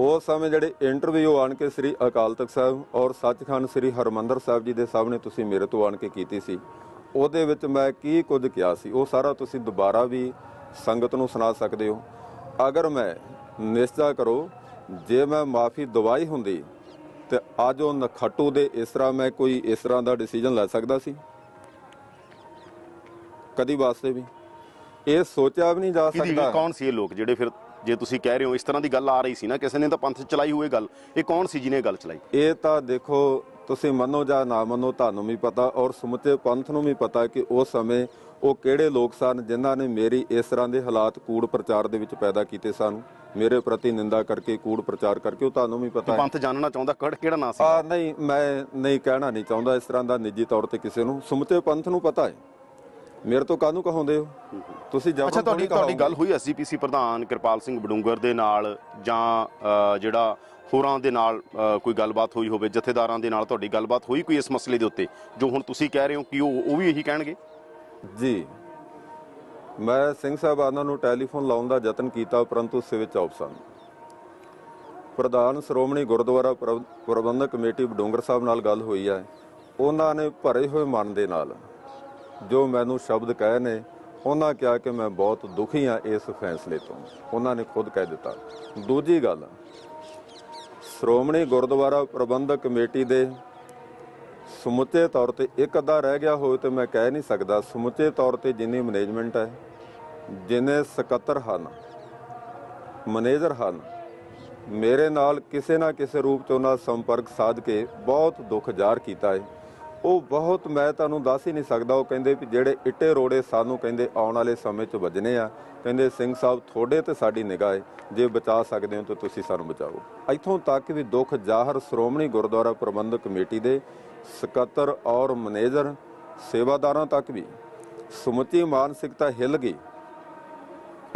Speaker 2: ਉਸ ਸਮੇਂ ਜਿਹੜੇ ਇੰਟਰਵਿਊ ਆਣ ਕੇ ਸ੍ਰੀ ਅਕਾਲ ਤਖਤ ਸਾਹਿਬ ਔਰ ਸੱਚਖੰਡ ਸ੍ਰੀ ਹਰਮੰਦਰ ਸਾਹਿਬ ਜੀ ਦੇ ਸਾਹਮਣੇ ਤੁਸੀਂ ਮੇਰੇ ਤੋਂ ਆਣ ਕੇ ਕੀਤੀ ਸੀ ਉਹਦੇ ਵਿੱਚ ਮੈਂ ਕੀ ਕੁਝ ਕਿਹਾ ਸੀ ਉਹ ਸਾਰਾ ਤੁਸੀਂ ਦੁਬਾਰਾ ਵੀ ਸੰਗਤ ਨੂੰ ਸੁਣਾ ਸਕਦੇ ਹੋ। ਅਗਰ ਮੈਂ ਨਿਸ਼ਚਾ ਕਰੋ ਜੇ ਮੈਂ ਮਾਫੀ ਦਵਾਈ ਹੁੰਦੀ ਤੇ ਅੱਜ ਉਹ ਨਖੱਟੂ ਦੇ ਇਸ ਤਰ੍ਹਾਂ ਮੈਂ ਕੋਈ ਇਸ ਤਰ੍ਹਾਂ ਦਾ ਡਿਸੀਜਨ ਲੈ ਸਕਦਾ ਸੀ? ਕਦੀ ਵਾਸਤੇ ਵੀ। ਇਹ ਸੋਚਿਆ ਵੀ ਨਹੀਂ ਜਾ ਸਕਦਾ।
Speaker 1: ਕੌਣ ਸੀ ਇਹ ਲੋਕ ਜਿਹੜੇ ਫਿਰ ਜੇ ਤੁਸੀਂ ਕਹਿ ਰਹੇ ਹੋ ਇਸ ਤਰ੍ਹਾਂ ਦੀ ਗੱਲ ਆ ਰਹੀ ਸੀ ਨਾ ਕਿਸੇ ਨੇ ਤਾਂ ਪੰਥ ਚਲਾਈ ਹੋਈ ਗੱਲ। ਇਹ ਕੌਣ ਸੀ ਜਿਹਨੇ ਗੱਲ ਚਲਾਈ?
Speaker 2: ਇਹ ਤਾਂ ਦੇਖੋ ਤੁਸੀਂ ਮੰਨੋ ਜਾਂ ਨਾ ਮੰਨੋ ਤੁਹਾਨੂੰ ਵੀ ਪਤਾ ਔਰ ਸਮੁੱਚੇ ਪੰਥ ਨੂੰ ਵੀ ਪਤਾ ਕਿ ਉਸ ਸਮੇਂ ਉਹ ਕਿਹੜੇ ਲੋਕ ਸਨ ਜਿਨ੍ਹਾਂ ਨੇ ਮੇਰੀ ਇਸ ਤਰ੍ਹਾਂ ਦੇ ਹਾਲਾਤ ਕੂੜ ਪ੍ਰਚਾਰ ਦੇ ਵਿੱਚ ਪੈਦਾ ਕੀਤੇ ਸਨ? ਮੇਰੇ ਪ੍ਰਤੀ ਨਿੰਦਾ ਕਰਕੇ ਕੂੜ ਪ੍ਰਚਾਰ ਕਰਕੇ ਉਹ ਤੁਹਾਨੂੰ ਵੀ ਪਤਾ ਹੈ।
Speaker 1: ਪੰਥ ਜਾਣਨਾ ਚਾਹੁੰਦਾ ਕਿਹੜਾ ਕਿਹੜਾ ਨਾਂ ਸੀ
Speaker 2: ਆ ਨਹੀਂ ਮੈਂ ਨਹੀਂ ਕਹਿਣਾ ਨਹੀਂ ਚਾਹੁੰਦਾ ਇਸ ਤਰ੍ਹਾਂ ਦਾ ਨਿੱਜੀ ਤੌਰ ਤੇ ਕਿਸੇ ਨੂੰ। ਸਮੁੱਚੇ ਪੰਥ ਨੂੰ ਪਤਾ ਹੈ। ਮੇਰੇ ਤੋਂ ਕਾਹਨੂੰ ਕਹਾਉਂਦੇ ਹੋ? ਤੁਸੀਂ
Speaker 1: ਅੱਛਾ ਤੁਹਾਡੀ ਤੁਹਾਡੀ ਗੱਲ ਹੋਈ ਐਸਜੀਪੀਸੀ ਪ੍ਰਧਾਨ ਕਿਰਪਾਲ ਸਿੰਘ ਬਡੂੰਗਰ ਦੇ ਨਾਲ ਜਾਂ ਜਿਹੜਾ ਹੋਰਾਂ ਦੇ ਨਾਲ ਕੋਈ ਗੱਲਬਾਤ ਹੋਈ ਹੋਵੇ ਜਥੇਦਾਰਾਂ ਦੇ ਨਾਲ ਤੁਹਾਡੀ ਗੱਲਬਾਤ ਹੋਈ ਕੋਈ ਇਸ ਮਸਲੇ ਦੇ ਉੱਤੇ? ਜੋ ਹੁਣ ਤੁਸੀਂ ਕਹਿ ਰਹੇ ਹੋ ਕਿ ਉਹ ਉਹ ਵੀ ਇਹੀ ਕਹਿਣਗੇ?
Speaker 2: ਜੀ। ਮੈਂ ਸਿੰਘ ਸਾਹਿਬਾਨਾਂ ਨੂੰ ਟੈਲੀਫੋਨ ਲਾਉਣ ਦਾ ਯਤਨ ਕੀਤਾ, ਪਰੰਤੂ ਸਵਿਚ ਆਫ ਸਨ ਪ੍ਰਧਾਨ ਸ਼੍ਰੋਮਣੀ ਗੁਰਦੁਆਰਾ ਪ੍ਰਬ- ਪ੍ਰਬੰਧਕ ਕਮੇਟੀ ਬਡੂੰਗਰ ਸਾਹਿਬ ਨਾਲ ਗੱਲ ਹੋਈ ਹੈ। ਉਹਨਾਂ ਨੇ ਭਰੇ ਹੋਏ ਮਨ ਦੇ ਨਾਲ ਜੋ ਮੈਨੂੰ ਸ਼ਬਦ ਕਹੇ ਨੇ, ਉਹਨਾਂ ਕਿਹਾ ਕਿ ਮੈਂ ਬਹੁਤ ਦੁਖੀ ਹਾਂ ਇਸ ਫੈਸਲੇ ਤੋਂ। ਉਹਨਾਂ ਨੇ ਖੁਦ ਕਹਿ ਦਿੱਤਾ। ਦੂਜੀ ਗੱਲ, ਸ਼੍ਰੋਮਣੀ ਗੁਰਦੁਆਰਾ ਪ੍ਰਬੰਧਕ ਕਮੇਟੀ ਦੇ ਸਮੁੱਚੇ ਤੌਰ ਤੇ ਇੱਕ ਅੱਧਾ ਰਹਿ ਗਿਆ ਹੋਵੇ ਤੇ ਮੈਂ ਕਹਿ ਨਹੀਂ ਸਕਦਾ। ਸਮੁੱਚੇ ਤੌਰ ਤੇ ਜਿੰਨੀ ਮੈਨੇਜਮੈਂਟ ਹੈ, ਜਿੰਨੇ ਸਕੱਤਰ ਹਨ ਮੈਨੇਜਰ ਹਨ, ਮੇਰੇ ਨਾਲ ਕਿਸੇ ਨਾ ਕਿਸੇ ਰੂਪ ਚ ਉਹਨਾਂ ਸੰਪਰਕ ਸਾਧ ਕੇ ਬਹੁਤ ਦੁੱਖ ਜ਼ਾਹਰ ਕੀਤਾ ਹੈ। ਉਹ ਬਹੁਤ, ਮੈਂ ਤੁਹਾਨੂੰ ਦੱਸ ਹੀ ਨਹੀਂ ਸਕਦਾ। ਉਹ ਕਹਿੰਦੇ ਵੀ ਜਿਹੜੇ ਇੱਟੇ ਰੋੜੇ ਸਾਨੂੰ ਕਹਿੰਦੇ ਆਉਣ ਵਾਲੇ ਸਮੇਂ 'ਚ ਵੱਜਣੇ ਆ, ਕਹਿੰਦੇ ਸਿੰਘ ਸਾਹਿਬ ਤੁਹਾਡੇ ਤੇ ਸਾਡੀ ਨਿਗਾਹ ਹੈ। ਜੇ ਬਚਾ ਸਕਦੇ ਹੋ ਤਾਂ ਤੁਸੀਂ ਸਾਨੂੰ ਬਚਾਓ। ਇੱਥੋਂ ਤੱਕ ਵੀ ਦੁੱਖ ਜ਼ਾਹਰ ਸ਼੍ਰੋਮਣੀ ਗੁਰਦੁਆਰਾ ਪ੍ਰਬੰਧਕ ਕਮੇਟੀ ਦੇ ਸਕੱਤਰ ਔਰ ਮੈਨੇਜਰ ਸੇਵਾਦਾਰਾਂ ਤੱਕ ਵੀ ਸਮੁੱਚੀ ਮਾਨਸਿਕਤਾ ਹਿੱਲ ਗਈ।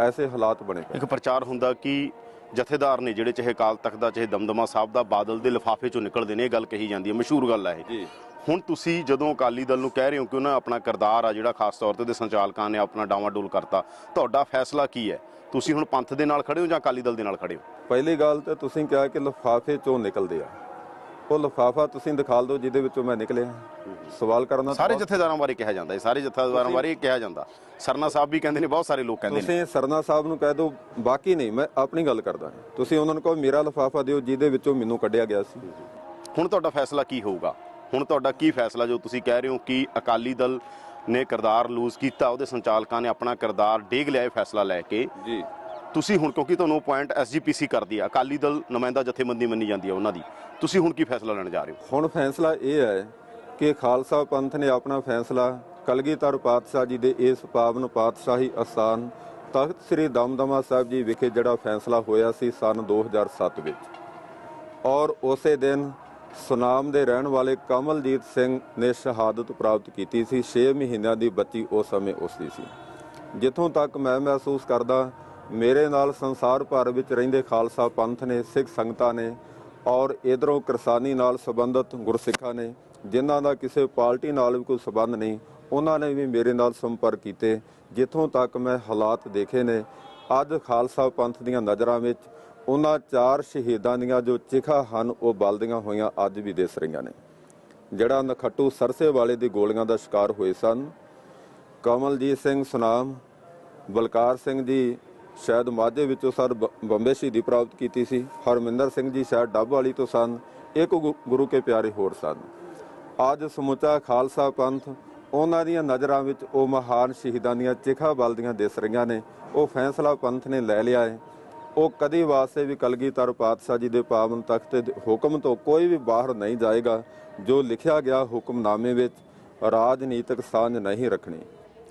Speaker 2: ਐਸੇ ਹਾਲਾਤ ਬਣੇ
Speaker 1: ਇੱਕ ਪ੍ਰਚਾਰ ਹੁੰਦਾ ਕਿ ਜਥੇਦਾਰ ਨੇ ਜਿਹੜੇ ਚਾਹੇ ਅਕਾਲ ਤਖਤ ਦਾ ਚਾਹੇ ਦਮਦਮਾ ਸਾਹਿਬ ਦਾ ਬਾਦਲ ਦੇ ਲਿਫਾਫੇ ਚੋਂ ਨਿਕਲਦੇ ਨੇ ਇਹ ਗੱਲ ਕਹੀ ਜਾਂਦੀ ਹੈ ਮਸ਼ਹੂਰ ਗੱਲ ਹੈ ਇਹ। ਹੁਣ ਤੁਸੀਂ ਜਦੋਂ ਅਕਾਲੀ ਦਲ ਨੂੰ ਕਹਿ ਰਹੇ ਹੋ ਕਿ ਉਹਨਾਂ ਆਪਣਾ ਕਿਰਦਾਰ ਆ ਜਿਹੜਾ ਖਾਸ ਤੌਰ ਤੇ ਉਹਦੇ ਸੰਚਾਲਕਾਂ ਨੇ ਆਪਣਾ ਡਾਵਾਡੋਲ ਕਰਤਾ ਤੁਹਾਡਾ ਫੈਸਲਾ ਕੀ ਹੈ? ਤੁਸੀਂ ਹੁਣ ਪੰਥ ਦੇ ਨਾਲ ਖੜੇ ਹੋ ਜਾਂ ਅਕਾਲੀ ਦਲ ਦੇ ਨਾਲ ਖੜੇ ਹੋ?
Speaker 2: ਪਹਿਲੀ ਗੱਲ ਤੇ ਤੁਸੀਂ ਕਿਹਾ ਕਿ ਲਿਫਾਫੇ ਚੋਂ ਨਿਕਲਦੇ ਆ। ਉਹ ਲਿਫਾਫਾ ਤੁਸੀਂ ਦਿਖਾ ਦਿਓ ਜਿਹਦੇ ਵਿੱਚੋਂ ਮੈਂ ਨਿਕਲਿਆ। ਸਵਾਲ ਕਰਨਾ
Speaker 1: ਸਾਰੇ ਜਥੇਦਾਰਾਂ ਬਾਰੇ ਕਿਹਾ ਜਾਂਦਾ ਹੈ ਸਾਰੇ ਜਥੇਦਾਰਾਂ ਬਾਰੇ ਕਿਹਾ ਜਾਂਦਾ। ਸਰਨਾ ਸਾਹਿਬ ਵੀ ਕਹਿੰਦੇ ਨੇ ਬਹੁਤ ਸਾਰੇ ਲੋਕ ਕਹਿੰਦੇ ਨੇ।
Speaker 2: ਤੁਸੀਂ ਸਰਨਾ ਸਾਹਿਬ ਨੂੰ ਕਹਿ ਦਿਓ ਬਾਕੀ ਨਹੀਂ ਮੈਂ ਆਪਣੀ ਗੱਲ ਕਰਦਾ। ਤੁਸੀਂ ਉਹਨਾਂ ਨੂੰ ਕਹੋ ਮੇਰਾ ਲਿਫਾਫਾ ਦਿਓ ਜਿਹਦੇ ਵਿੱਚੋਂ ਮੈਨੂੰ ਕੱਢਿਆ ਗਿਆ ਸੀ।
Speaker 1: ਹੁਣ ਤੁਹਾਡਾ ਫੈਸਲਾ ਕੀ ਹੋਊਗਾ? ਹੁਣ ਤੁਹਾਡਾ ਕੀ ਫੈਸਲਾ ਜੋ ਤੁਸੀਂ ਕਹਿ ਰਹੇ ਹੋ ਕਿ ਅਕਾਲੀ ਦਲ ਨੇ ਕਿਰਦਾਰ ਲੂਜ਼ ਕੀਤਾ ਉਹਦੇ ਸੰਚਾਲਕਾਂ ਨੇ ਆਪਣਾ ਕਿਰਦਾਰ ਡੇਗ ਲਿਆ ਇਹ ਫੈਸਲਾ ਲੈ ਕੇ।
Speaker 2: ਜੀ।
Speaker 1: ਤੁਸੀਂ ਹੁਣ ਕਿਉਂਕਿ ਤੁਹਾਨੂੰ ਪੁਆਇੰਟ ਐਸਜੀਪੀਸੀ ਕਰਦੀ ਆ, ਅਕਾਲੀ ਦਲ ਨੁਮਾਇੰਦਾ ਜਥੇਬੰਦੀ ਮੰਨੀ ਜਾਂਦੀ ਆ ਉਹਨਾਂ ਦੀ। ਤੁਸੀਂ ਹੁਣ ਕੀ ਫੈਸਲਾ ਲੈਣ ਜਾ ਰਹੇ ਹੋ?
Speaker 2: ਹੁਣ ਫੈਸਲਾ ਇਹ ਹੈ ਕਿ ਖਾਲਸਾ ਪੰਥ ਨੇ ਆਪਣਾ ਫੈਸਲਾ ਕਲਗੀਧਰ ਪਾਤਸ਼ਾਹ ਜੀ ਦੇ ਇਸ ਪਾਵਨ ਪਾਤਸ਼ਾਹੀ ਅਸਥਾਨ ਤਖਤ ਸ੍ਰੀ ਦਮਦਮਾ ਸਾਹਿਬ ਜੀ ਵਿਖੇ ਜਿਹੜਾ ਫੈਸਲਾ ਹੋਇਆ ਸੀ ਸਨ 2007 ਵਿੱਚ। ਔਰ ਉਸੇ ਦਿਨ ਸੁਨਾਮ ਦੇ ਰਹਿਣ ਵਾਲੇ ਕਮਲਜੀਤ ਸਿੰਘ ਨੇ ਸ਼ਹਾਦਤ ਪ੍ਰਾਪਤ ਕੀਤੀ ਸੀ। 6 ਮਹੀਨਿਆਂ ਦੀ ਬੱਚੀ ਉਸ ਸਮੇਂ ਉਸ ਦੀ ਸੀ। ਜਿੱਥੋਂ ਤੱਕ ਮੈਂ ਮਹਿਸੂਸ ਕਰਦਾ ਮੇਰੇ ਨਾਲ ਸੰਸਾਰ ਭਰ ਵਿੱਚ ਰਹਿੰਦੇ ਖਾਲਸਾ ਪੰਥ ਨੇ, ਸਿੱਖ ਸੰਗਤਾਂ ਨੇ ਔਰ ਇਧਰੋਂ ਕਿਰਸਾਨੀ ਨਾਲ ਸੰਬੰਧਿਤ ਗੁਰਸਿੱਖਾਂ ਨੇ, ਜਿਨ੍ਹਾਂ ਦਾ ਕਿਸੇ ਪਾਰਟੀ ਨਾਲ ਵੀ ਕੋਈ ਸਬੰਧ ਨਹੀਂ, ਉਹਨਾਂ ਨੇ ਵੀ ਮੇਰੇ ਨਾਲ ਸੰਪਰਕ ਕੀਤੇ, ਜਿੱਥੋਂ ਤੱਕ ਮੈਂ ਹਾਲਾਤ ਦੇਖੇ ਨੇ। ਅੱਜ ਖਾਲਸਾ ਪੰਥ ਦੀਆਂ ਨਜ਼ਰਾਂ ਵਿੱਚ ਉਹਨਾਂ ਚਾਰ ਸ਼ਹੀਦਾਂ ਦੀਆਂ ਜੋ ਚਿਖਾ ਹਨ, ਉਹ ਬਲਦੀਆਂ ਹੋਈਆਂ ਅੱਜ ਵੀ ਦਿਸ ਰਹੀਆਂ ਨੇ। ਜਿਹੜਾ ਨਖੱਟੂ ਸਰਸੇ ਵਾਲੇ ਦੀ ਗੋਲੀਆਂ ਦਾ ਸ਼ਿਕਾਰ ਹੋਏ ਸਨ, ਕਮਲਜੀਤ ਸਿੰਘ ਸੁਨਾਮ, ਬਲਕਾਰ ਸਿੰਘ ਜੀ ਸ਼ਾਇਦ ਮਾਝੇ ਵਿੱਚੋਂ ਸਰ ਬੰਬੇ ਸ਼ਹੀਦੀ ਪ੍ਰਾਪਤ ਕੀਤੀ ਸੀ। ਹਰਮਿੰਦਰ ਸਿੰਘ ਜੀ ਸ਼ਾਇਦ ਡੱਬ ਵਾਲੀ ਤੋਂ ਸਨ। ਇੱਕ ਗੁਰੂ ਕੇ ਪਿਆਰੇ ਹੋਰ ਸਨ। ਅੱਜ ਸਮੁੱਚਾ ਖਾਲਸਾ ਪੰਥ ਉਹਨਾਂ ਦੀਆਂ ਨਜ਼ਰਾਂ ਵਿੱਚ ਉਹ ਮਹਾਨ ਸ਼ਹੀਦਾਂ ਦੀਆਂ ਚਿਖਾ ਬਲਦੀਆਂ ਦਿਸ ਰਹੀਆਂ ਨੇ। ਉਹ ਫੈਸਲਾ ਪੰਥ ਨੇ ਲੈ ਲਿਆ ਹੈ ਉਹ ਕਦੀ ਵਾਸਤੇ ਵੀ ਕਲਗੀਧਰ ਪਾਤਸ਼ਾਹ ਜੀ ਦੇ ਪਾਵਨ ਤਖਤ ਦੇ ਹੁਕਮ ਤੋਂ ਕੋਈ ਵੀ ਬਾਹਰ ਨਹੀਂ ਜਾਏਗਾ, ਜੋ ਲਿਖਿਆ ਗਿਆ ਹੁਕਮਨਾਮੇ ਵਿੱਚ ਰਾਜਨੀਤਿਕ ਸਾਂਝ ਨਹੀਂ ਰੱਖਣੀ।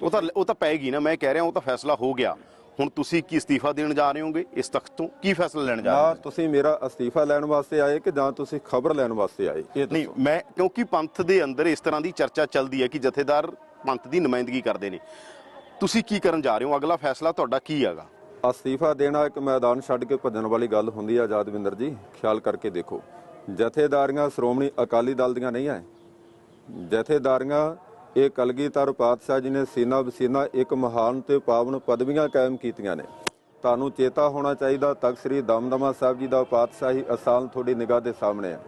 Speaker 1: ਉਹ ਤਾਂ ਉਹ ਤਾਂ ਪੈਗੀ ਨਾ। ਮੈਂ ਕਹਿ ਰਿਹਾ ਉਹ ਤਾਂ ਫੈਸਲਾ ਹੋ ਗਿਆ। ਹੁਣ ਤੁਸੀਂ ਕੀ ਅਸਤੀਫਾ ਦੇਣ ਜਾ ਰਹੇ ਹੋਗੇ ਇਸ ਤਖਤ ਤੋਂ? ਕੀ ਫੈਸਲਾ ਲੈਣ ਜਾ ਰਹੇ ਹੋ?
Speaker 2: ਤੁਸੀਂ ਮੇਰਾ ਅਸਤੀਫਾ ਲੈਣ ਵਾਸਤੇ ਆਏ ਕਿ ਜਾਂ ਤੁਸੀਂ ਖਬਰ ਲੈਣ ਵਾਸਤੇ ਆਏ?
Speaker 1: ਨਹੀਂ ਮੈਂ ਕਿਉਂਕਿ ਪੰਥ ਦੇ ਅੰਦਰ ਇਸ ਤਰ੍ਹਾਂ ਦੀ ਚਰਚਾ ਚੱਲਦੀ ਹੈ ਕਿ ਜਥੇਦਾਰ ਪੰਥ ਦੀ ਨੁਮਾਇੰਦਗੀ ਕਰਦੇ ਨੇ। ਤੁਸੀਂ ਕੀ ਕਰਨ ਜਾ ਰਹੇ ਹੋ? ਅਗਲਾ ਫੈਸਲਾ ਤੁਹਾਡਾ ਕੀ ਹੈਗਾ?
Speaker 2: ਅਸਤੀਫਾ ਦੇਣਾ ਇੱਕ ਮੈਦਾਨ ਛੱਡ ਕੇ ਭੱਜਣ ਵਾਲੀ ਗੱਲ ਹੁੰਦੀ ਆ ਆਜ਼ਾਦਵਿੰਦਰ ਜੀ। ਖਿਆਲ ਕਰਕੇ ਦੇਖੋ। ਜਥੇਦਾਰੀਆਂ ਸ਼੍ਰੋਮਣੀ ਅਕਾਲੀ ਦਲ ਦੀਆਂ ਨਹੀਂ ਆ ਜਥੇਦਾਰੀਆਂ ਇਹ ਕਲਗੀਧਰ ਪਾਤਸ਼ਾਹ ਜੀ ਨੇ ਸੀਨਾ ਬਸੀਨਾ ਇੱਕ ਮਹਾਨ ਤੇ ਪਾਵਨ ਪਦਵੀਆਂ ਕਾਇਮ ਕੀਤੀਆਂ ਨੇ। ਤੁਹਾਨੂੰ ਚੇਤਾ ਹੋਣਾ ਚਾਹੀਦਾ, ਤਖਤ ਸ੍ਰੀ ਦਮਦਮਾ ਸਾਹਿਬ ਜੀ ਦਾ ਪਾਤਸ਼ਾਹੀ ਅਸਾਲ ਤੁਹਾਡੀ ਨਿਗਾਹ ਦੇ ਸਾਹਮਣੇ ਆ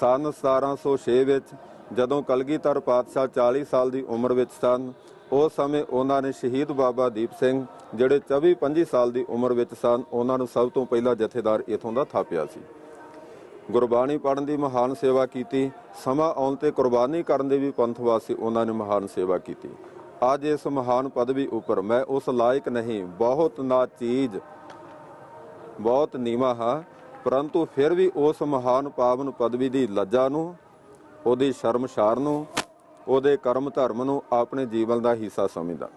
Speaker 2: ਸਨ 1706 ਵਿੱਚ ਜਦੋਂ ਕਲਗੀਧਰ ਪਾਤਸ਼ਾਹ 40 ਸਾਲ ਦੀ ਉਮਰ ਵਿੱਚ ਸਨ ਉਸ ਸਮੇਂ ਉਹਨਾਂ ਨੇ ਸ਼ਹੀਦ ਬਾਬਾ ਦੀਪ ਸਿੰਘ, ਜਿਹੜੇ 24 25 ਸਾਲ ਦੀ ਉਮਰ ਵਿੱਚ ਸਨ, ਉਹਨਾਂ ਨੂੰ ਸਭ ਤੋਂ ਪਹਿਲਾ ਜਥੇਦਾਰ ਇਥੋਂ ਦਾ ਥਾਪਿਆ ਸੀ। ਗੁਰਬਾਣੀ ਪੜ੍ਹਨ ਦੀ ਮਹਾਨ ਸੇਵਾ ਕੀਤੀ, ਸਮਾਂ ਆਉਣ ਤੇ ਕੁਰਬਾਨੀ ਕਰਨ ਦੇ ਵੀ ਪੰਥ ਵਾਸੀ ਉਹਨਾਂ ਨੇ ਮਹਾਨ ਸੇਵਾ ਕੀਤੀ। ਅੱਜ ਇਸ ਮਹਾਨ ਪਦਵੀ ਉੱਪਰ ਮੈਂ ਉਸ ਲਾਇਕ ਨਹੀਂ, ਬਹੁਤ ਨਾ ਚੀਜ਼, ਬਹੁਤ ਨੀਵਾਂ ਹਾਂ, ਪਰੰਤੂ ਫਿਰ ਵੀ ਉਸ ਮਹਾਨ ਪਾਵਨ ਪਦਵੀ ਦੀ ਲੱਜਾ ਨੂੰ, ਉਹਦੀ ਸ਼ਰਮਸ਼ਾਰ ਨੂੰ, ਉਹਦੇ ਕਰਮ ਧਰਮ ਨੂੰ ਆਪਣੇ ਜੀਵਨ ਦਾ ਹਿੱਸਾ ਸਮਝਦਾ।